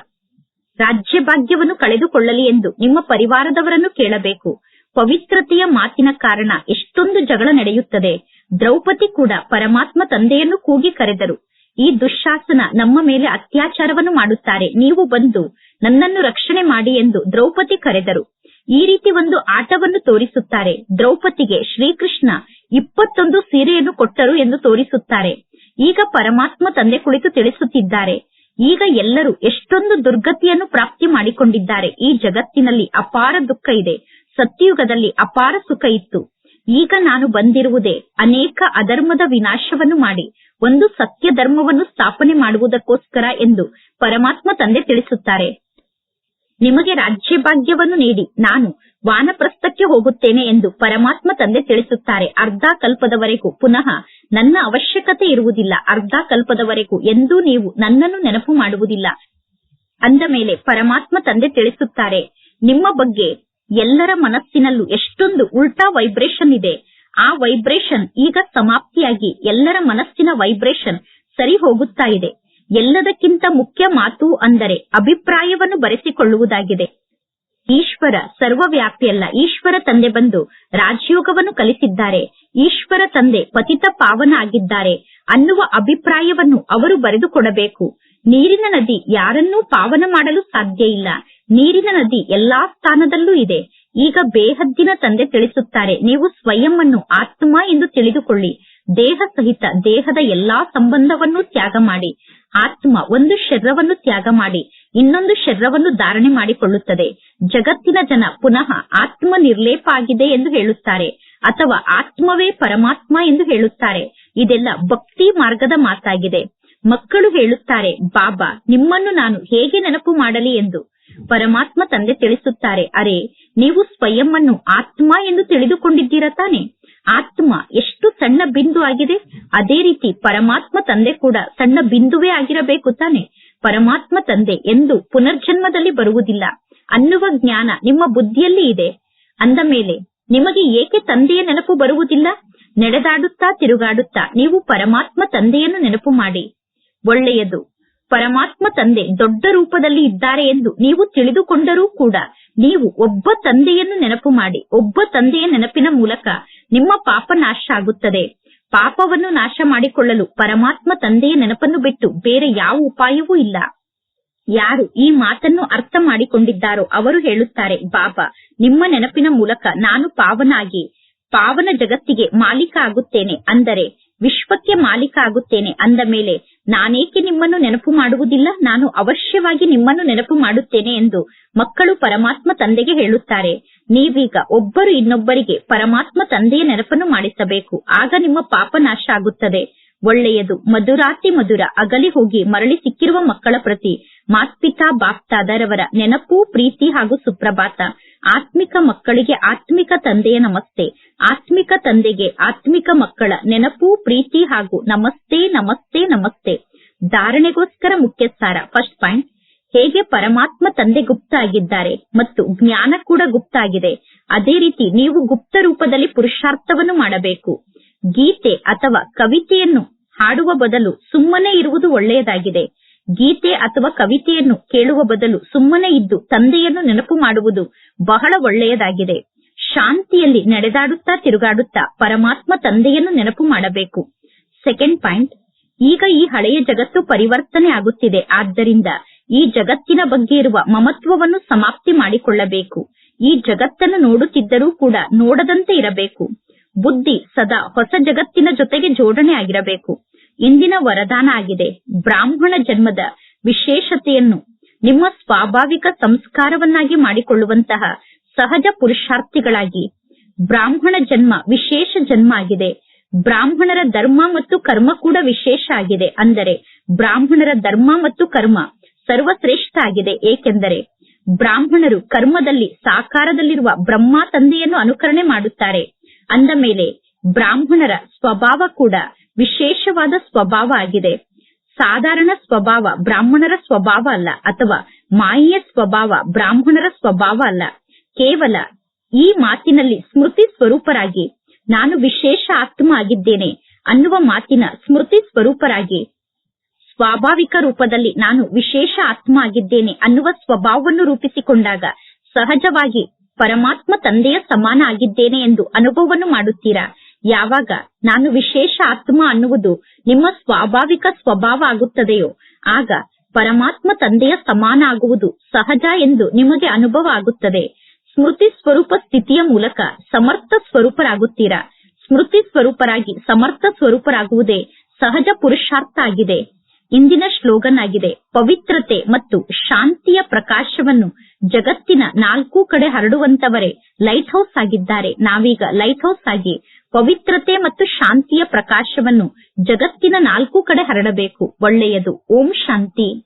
ರಾಜ್ಯಭಾಗ್ಯವನ್ನು ಕಳೆದುಕೊಳ್ಳಲಿ ಎಂದು ನಿಮ್ಮ ಪರಿವಾರದವರನ್ನು ಕೇಳಬೇಕು. ಪವಿತ್ರತೆಯ ಮಾತಿನ ಕಾರಣ ಎಷ್ಟೊಂದು ಜಗಳ ನಡೆಯುತ್ತದೆ. ದ್ರೌಪದಿ ಕೂಡ ಪರಮಾತ್ಮ ತಂದೆಯನ್ನು ಕೂಗಿ ಕರೆದರು. ಈ ದುಶ್ಶಾಸನ ನಮ್ಮ ಮೇಲೆ ಅತ್ಯಾಚಾರವನ್ನು ಮಾಡುತ್ತಾರೆ. ನೀವು ಬಂದು ನನ್ನನ್ನು ರಕ್ಷಣೆ ಮಾಡಿ ಎಂದು ದ್ರೌಪದಿ ಕರೆದರು. ಈ ರೀತಿ ಒಂದು ಆಟವನ್ನು ತೋರಿಸುತ್ತಾರೆ. ದ್ರೌಪದಿಗೆ ಶ್ರೀಕೃಷ್ಣ ಇಪ್ಪತ್ತೊಂದು ಸೀರೆಯನ್ನು ಕೊಟ್ಟರು ಎಂದು ತೋರಿಸುತ್ತಾರೆ. ಈಗ ಪರಮಾತ್ಮ ತಂದೆ ಕುಳಿತು ತಿಳಿಸುತ್ತಿದ್ದಾರೆ. ಈಗ ಎಲ್ಲರೂ ಎಷ್ಟೊಂದು ದುರ್ಗತಿಯನ್ನು ಪ್ರಾಪ್ತಿ ಮಾಡಿಕೊಂಡಿದ್ದಾರೆ. ಈ ಜಗತ್ತಿನಲ್ಲಿ ಅಪಾರ ದುಃಖ ಇದೆ. ಸತ್ಯಯುಗದಲ್ಲಿ ಅಪಾರ ಸುಖ ಇತ್ತು. ಈಗ ನಾನು ಬಂದಿರುವುದೇ ಅನೇಕ ಅಧರ್ಮದ ವಿನಾಶವನ್ನು ಮಾಡಿ, ಒಂದು ಸತ್ಯ ಧರ್ಮವನ್ನು ಸ್ಥಾಪನೆ ಮಾಡುವುದಕ್ಕೋಸ್ಕರ ಎಂದು ಪರಮಾತ್ಮ ತಂದೆ ತಿಳಿಸುತ್ತಾರೆ. ನಿಮಗೆ ರಾಜ್ಯಭಾಗ್ಯವನ್ನು ನೀಡಿ ನಾನು ವಾನಪ್ರಸ್ಥಕ್ಕೆ ಹೋಗುತ್ತೇನೆ ಎಂದು ಪರಮಾತ್ಮ ತಂದೆ ತಿಳಿಸುತ್ತಾರೆ. ಅರ್ಧ ಕಲ್ಪದವರೆಗೂ ಪುನಃ ನನ್ನ ಅವಶ್ಯಕತೆ ಇರುವುದಿಲ್ಲ. ಅರ್ಧ ಕಲ್ಪದವರೆಗೂ ಎಂದೂ ನೀವು ನನ್ನನ್ನು ನೆನಪು ಮಾಡುವುದಿಲ್ಲ. ಅಂದ ಮೇಲೆ ಪರಮಾತ್ಮ ತಂದೆ ತಿಳಿಸುತ್ತಾರೆ, ನಿಮ್ಮ ಬಗ್ಗೆ ಎಲ್ಲರ ಮನಸ್ಸಿನಲ್ಲೂ ಎಷ್ಟೊಂದು ಉಲ್ಟಾ ವೈಬ್ರೇಷನ್ ಇದೆ. ಆ ವೈಬ್ರೇಷನ್ ಈಗ ಸಮಾಪ್ತಿಯಾಗಿ ಎಲ್ಲರ ಮನಸ್ಸಿನ ವೈಬ್ರೇಷನ್ ಸರಿ ಹೋಗುತ್ತಾ ಇದೆ. ಎಲ್ಲದಕ್ಕಿಂತ ಮುಖ್ಯ ಮಾತು ಅಂದರೆ ಅಭಿಪ್ರಾಯವನ್ನು ಬರೆಸಿಕೊಳ್ಳುವುದಾಗಿದೆ. ಈಶ್ವರ ಸರ್ವವ್ಯಾಪಿಯಲ್ಲ. ಈಶ್ವರ ತಂದೆ ಬಂದು ರಾಜಯೋಗವನ್ನು ಕಲಿಸಿದ್ದಾರೆ. ಈಶ್ವರ ತಂದೆ ಪತಿತ ಪಾವನ ಆಗಿದ್ದಾರೆ ಅನ್ನುವ ಅಭಿಪ್ರಾಯವನ್ನು ಅವರು ಬರೆದುಕೊಡಬೇಕು. ನೀರಿನ ನದಿ ಯಾರನ್ನೂ ಪಾವನ ಮಾಡಲು ಸಾಧ್ಯ ಇಲ್ಲ. ನೀರಿನ ನದಿ ಎಲ್ಲಾ ಸ್ಥಾನದಲ್ಲೂ ಇದೆ. ಈಗ ಬೇಹದ್ದಿನ ತಂದೆ ತಿಳಿಸುತ್ತಾರೆ. ನೀವು ಸ್ವಯಂ ಅನ್ನು ಆತ್ಮ ಎಂದು ತಿಳಿದುಕೊಳ್ಳಿ. ದೇಹ ಸಹಿತ ದೇಹದ ಎಲ್ಲಾ ಸಂಬಂಧವನ್ನು ತ್ಯಾಗ ಮಾಡಿ, ಆತ್ಮ ಒಂದು ಶರೀರವನ್ನು ತ್ಯಾಗ ಮಾಡಿ, ಇನ್ನೊಂದು ಶರೀರವನ್ನು ಧಾರಣೆ ಮಾಡಿಕೊಳ್ಳುತ್ತದೆ. ಜಗತ್ತಿನ ಜನ ಪುನಃ ಆತ್ಮ ನಿರ್ಲೇಪ ಆಗಿದೆ ಎಂದು ಹೇಳುತ್ತಾರೆ, ಅಥವಾ ಆತ್ಮವೇ ಪರಮಾತ್ಮ ಎಂದು ಹೇಳುತ್ತಾರೆ. ಇದೆಲ್ಲ ಭಕ್ತಿ ಮಾರ್ಗದ ಮಾತಾಗಿದೆ. ಮಕ್ಕಳು ಹೇಳುತ್ತಾರೆ, ಬಾಬಾ, ನಿಮ್ಮನ್ನು ನಾನು ಹೇಗೆ ನೆನಪು ಮಾಡಲಿ? ಎಂದು. ಪರಮಾತ್ಮ ತಂದೆ ತಿಳಿಸುತ್ತಾರೆ, ಅರೆ, ನೀವು ಸ್ವಯಂ ಅನ್ನು ಆತ್ಮ ಎಂದು ತಿಳಿದುಕೊಂಡಿದ್ದೀರ ತಾನೆ? ಆತ್ಮ ಎಷ್ಟು ಸಣ್ಣ ಬಿಂದು ಆಗಿದೆ, ಅದೇ ರೀತಿ ಪರಮಾತ್ಮ ತಂದೆ ಕೂಡ ಸಣ್ಣ ಬಿಂದುವೇ ಆಗಿರಬೇಕು ತಾನೆ. ಪರಮಾತ್ಮ ತಂದೆ ಎಂದು ಪುನರ್ಜನ್ಮದಲ್ಲಿ ಬರುವುದಿಲ್ಲ. ಅನ್ನುವ ಜ್ಞಾನ ನಿಮ್ಮ ಬುದ್ಧಿಯಲ್ಲಿ ಇದೆ. ಅಂದ ಮೇಲೆ, ನಿಮಗೆ ಏಕೆ ತಂದೆಯ ನೆನಪು ಬರುವುದಿಲ್ಲ? ನಡೆದಾಡುತ್ತಾ ತಿರುಗಾಡುತ್ತಾ ನೀವು ಪರಮಾತ್ಮ ತಂದೆಯನ್ನು ನೆನಪು ಮಾಡಿ. ಒಳ್ಳೆಯದು. ಪರಮಾತ್ಮ ತಂದೆ ದೊಡ್ಡ ರೂಪದಲ್ಲಿ ಇದ್ದಾರೆ ಎಂದು ನೀವು ತಿಳಿದುಕೊಂಡರೂ ಕೂಡ ನೀವು ಒಬ್ಬ ತಂದೆಯನ್ನು ನೆನಪು ಮಾಡಿ. ಒಬ್ಬ ತಂದೆಯ ನೆನಪಿನ ಮೂಲಕ ನಿಮ್ಮ ಪಾಪ ನಾಶ ಆಗುತ್ತದೆ. ಪಾಪವನ್ನು ನಾಶ ಮಾಡಿಕೊಳ್ಳಲು ಪರಮಾತ್ಮ ತಂದೆಯ ನೆನಪನ್ನು ಬಿಟ್ಟು ಬೇರೆ ಯಾವ ಉಪಾಯವೂ ಇಲ್ಲ. ಯಾರು ಈ ಮಾತನ್ನು ಅರ್ಥ ಮಾಡಿಕೊಂಡಿದ್ದಾರೋ ಅವರು ಹೇಳುತ್ತಾರೆ, ಬಾಬಾ, ನಿಮ್ಮ ನೆನಪಿನ ಮೂಲಕ ನಾನು ಪಾವನಾಗಿ, ಪಾವನ ಜಗತ್ತಿಗೆ ಮಾಲೀಕ ಆಗುತ್ತೇನೆ ಅಂದರೆ ವಿಶ್ವಕ್ಕೆ ಮಾಲೀಕ ಆಗುತ್ತೇನೆ ಅಂದ ಮೇಲೆ ನಾನೇಕೆ ನಿಮ್ಮನ್ನು ನೆನಪು ಮಾಡುವುದಿಲ್ಲ? ನಾನು ಅವಶ್ಯವಾಗಿ ನಿಮ್ಮನ್ನು ನೆನಪು ಮಾಡುತ್ತೇನೆ ಎಂದು ಮಕ್ಕಳು ಪರಮಾತ್ಮ ತಂದೆಗೆ ಹೇಳುತ್ತಾರೆ. ನೀವೀಗ ಒಬ್ಬರು ಇನ್ನೊಬ್ಬರಿಗೆ ಪರಮಾತ್ಮ ತಂದೆಯ ನೆನಪನ್ನು ಮಾಡಿಸಬೇಕು. ಆಗ ನಿಮ್ಮ ಪಾಪ ನಾಶ ಆಗುತ್ತದೆ. ಒಳ್ಳೆಯದು, ಮಧುರಾತಿ ಮಧುರ, ಅಗಲಿ ಹೋಗಿ ಮರಳಿ ಸಿಕ್ಕಿರುವ ಮಕ್ಕಳ ಪ್ರತಿ, ಮಾತ್ಪಿತಾ ಬಾಪ್ತಾದರವರ ನೆನಪು, ಪ್ರೀತಿ ಹಾಗೂ ಸುಪ್ರಭಾತ. ಆತ್ಮಿಕ ಮಕ್ಕಳಿಗೆ ಆತ್ಮಿಕ ತಂದೆಯ ನಮಸ್ತೆ. ಆತ್ಮಿಕ ತಂದೆಗೆ ಆತ್ಮಿಕ ಮಕ್ಕಳ ನೆನಪು, ಪ್ರೀತಿ ಹಾಗೂ ನಮಸ್ತೆ ನಮಸ್ತೆ ನಮಸ್ತೆ. ಧಾರಣೆಗೋಸ್ಕರ ಮುಖ್ಯ ಸಾರ ಫಸ್ಟ್ ಪಾಯಿಂಟ್. ಹೇಗೆ ಪರಮಾತ್ಮ ತಂದೆ ಗುಪ್ತ ಆಗಿದ್ದಾರೆ ಮತ್ತು ಜ್ಞಾನ ಕೂಡ ಗುಪ್ತ ಆಗಿದೆ ಅದೇ ರೀತಿ ನೀವು ಗುಪ್ತ ರೂಪದಲ್ಲಿ ಪುರುಷಾರ್ಥವನ್ನು ಮಾಡಬೇಕು. ಗೀತೆ ಅಥವಾ ಕವಿತೆಯನ್ನು ಹಾಡುವ ಬದಲು ಸುಮ್ಮನೆ ಇರುವುದು ಒಳ್ಳೆಯದಾಗಿದೆ. ಗೀತೆ ಅಥವಾ ಕವಿತೆಯನ್ನು ಕೇಳುವ ಬದಲು ಸುಮ್ಮನೆ ಇದ್ದು ತಂದೆಯನ್ನು ನೆನಪು ಮಾಡುವುದು ಬಹಳ ಒಳ್ಳೆಯದಾಗಿದೆ. ಶಾಂತಿಯಲ್ಲಿ ನಡೆದಾಡುತ್ತಾ ತಿರುಗಾಡುತ್ತಾ ಪರಮಾತ್ಮ ತಂದೆಯನ್ನು ನೆನಪು ಮಾಡಬೇಕು. ಸೆಕೆಂಡ್ ಪಾಯಿಂಟ್ ಈಗ ಈ ಹಳೆಯ ಜಗತ್ತು ಪರಿವರ್ತನೆ ಆಗುತ್ತಿದೆ. ಆದ್ದರಿಂದ ಈ ಜಗತ್ತಿನ ಬಗ್ಗೆ ಇರುವ ಮಮತ್ವವನ್ನು ಸಮಾಪ್ತಿ ಮಾಡಿಕೊಳ್ಳಬೇಕು. ಈ ಜಗತ್ತನ್ನು ನೋಡುತ್ತಿದ್ದರೂ ಕೂಡ ನೋಡದಂತೆ ಇರಬೇಕು. ಬುದ್ಧಿ ಸದಾ ಹೊಸ ಜಗತ್ತಿನ ಜೊತೆಗೆ ಜೋಡಣೆ ಆಗಿರಬೇಕು. ಇಂದಿನ ವರದಾನ ಆಗಿದೆ. ಬ್ರಾಹ್ಮಣ ಜನ್ಮದ ವಿಶೇಷತೆಯನ್ನು, ನಿಮ್ಮ ಸ್ವಾಭಾವಿಕ ಸಂಸ್ಕಾರವನ್ನಾಗಿ ಮಾಡಿಕೊಳ್ಳುವಂತಹ ಸಹಜ ಪುರುಷಾರ್ಥಿಗಳಾಗಿ. ಬ್ರಾಹ್ಮಣ ಜನ್ಮ ವಿಶೇಷ ಜನ್ಮ ಆಗಿದೆ. ಬ್ರಾಹ್ಮಣರ ಧರ್ಮ ಮತ್ತು ಕರ್ಮ ಕೂಡ ವಿಶೇಷ ಆಗಿದೆ. ಅಂದರೆ ಬ್ರಾಹ್ಮಣರ ಧರ್ಮ ಮತ್ತು ಕರ್ಮ ಸರ್ವಶ್ರೇಷ್ಠ ಆಗಿದೆ ಏಕೆಂದರೆ ಬ್ರಾಹ್ಮಣರು ಕರ್ಮದಲ್ಲಿ ಸಾಕಾರದಲ್ಲಿರುವ ಬ್ರಹ್ಮ ತಂದೆಯನ್ನು ಅನುಕರಣೆ ಮಾಡುತ್ತಾರೆ. ಅಂದ ಮೇಲೆ ಬ್ರಾಹ್ಮಣರ ಸ್ವಭಾವ ಕೂಡ ವಿಶೇಷವಾದ ಸ್ವಭಾವ ಆಗಿದೆ. ಸಾಧಾರಣ ಸ್ವಭಾವ ಬ್ರಾಹ್ಮಣರ ಸ್ವಭಾವ ಅಲ್ಲ ಅಥವಾ ಮಾಯೆಯ ಸ್ವಭಾವ ಬ್ರಾಹ್ಮಣರ ಸ್ವಭಾವ ಅಲ್ಲ. ಕೇವಲ ಈ ಮಾತಿನಲ್ಲಿ ಸ್ಮೃತಿ ಸ್ವರೂಪರಾಗಿ ನಾನು ವಿಶೇಷ ಆತ್ಮ ಆಗಿದ್ದೇನೆ ಅನ್ನುವ ಮಾತಿನ ಸ್ಮೃತಿ ಸ್ವರೂಪರಾಗಿ ಸ್ವಾಭಾವಿಕ ರೂಪದಲ್ಲಿ ನಾನು ವಿಶೇಷ ಆತ್ಮ ಆಗಿದ್ದೇನೆ ಅನ್ನುವ ಸ್ವಭಾವವನ್ನು ರೂಪಿಸಿಕೊಂಡಾಗ ಸಹಜವಾಗಿ ಪರಮಾತ್ಮ ತಂದೆಯ ಸಮಾನ ಆಗಿದ್ದೇನೆ ಎಂದು ಅನುಭವವನ್ನು ಮಾಡುತ್ತೀರಾ? ಯಾವಾಗ ನಾನು ವಿಶೇಷ ಆತ್ಮ ಅನ್ನುವುದು ನಿಮ್ಮ ಸ್ವಾಭಾವಿಕ ಸ್ವಭಾವ ಆಗುತ್ತದೆಯೋ, ಆಗ ಪರಮಾತ್ಮ ತಂದೆಯ ಸಮಾನ ಆಗುವುದು ಸಹಜ ಎಂದು ನಿಮಗೆ ಅನುಭವ ಆಗುತ್ತದೆ. ಸ್ಮೃತಿ ಸ್ವರೂಪ ಸ್ಥಿತಿಯ ಮೂಲಕ ಸಮರ್ಥ ಸ್ವರೂಪರಾಗುತ್ತೀರಾ? ಸ್ಮೃತಿ ಸ್ವರೂಪರಾಗಿ ಸಮರ್ಥ ಸ್ವರೂಪರಾಗುವುದೇ ಸಹಜ ಪುರುಷಾರ್ಥ ಆಗಿದೆ. ಇಂದಿನ ಶ್ಲೋಗನ್ ಆಗಿದೆ. ಪವಿತ್ರತೆ ಮತ್ತು ಶಾಂತಿಯ ಪ್ರಕಾಶವನ್ನು ಜಗತ್ತಿನ ನಾಲ್ಕು ಕಡೆ ಹರಡುವಂತವರೇ ಲೈಟ್ ಹೌಸ್ ಆಗಿದ್ದಾರೆ. ನಾವೀಗ ಲೈಟ್ ಹೌಸ್ ಆಗಿ ಪವಿತ್ರತೆ ಮತ್ತು ಶಾಂತಿಯ ಪ್ರಕಾಶವನ್ನು ಜಗತ್ತಿನ ನಾಲ್ಕು ಕಡೆ ಹರಡಬೇಕು. ಒಳ್ಳೆಯದು. ಓಂ ಶಾಂತಿ.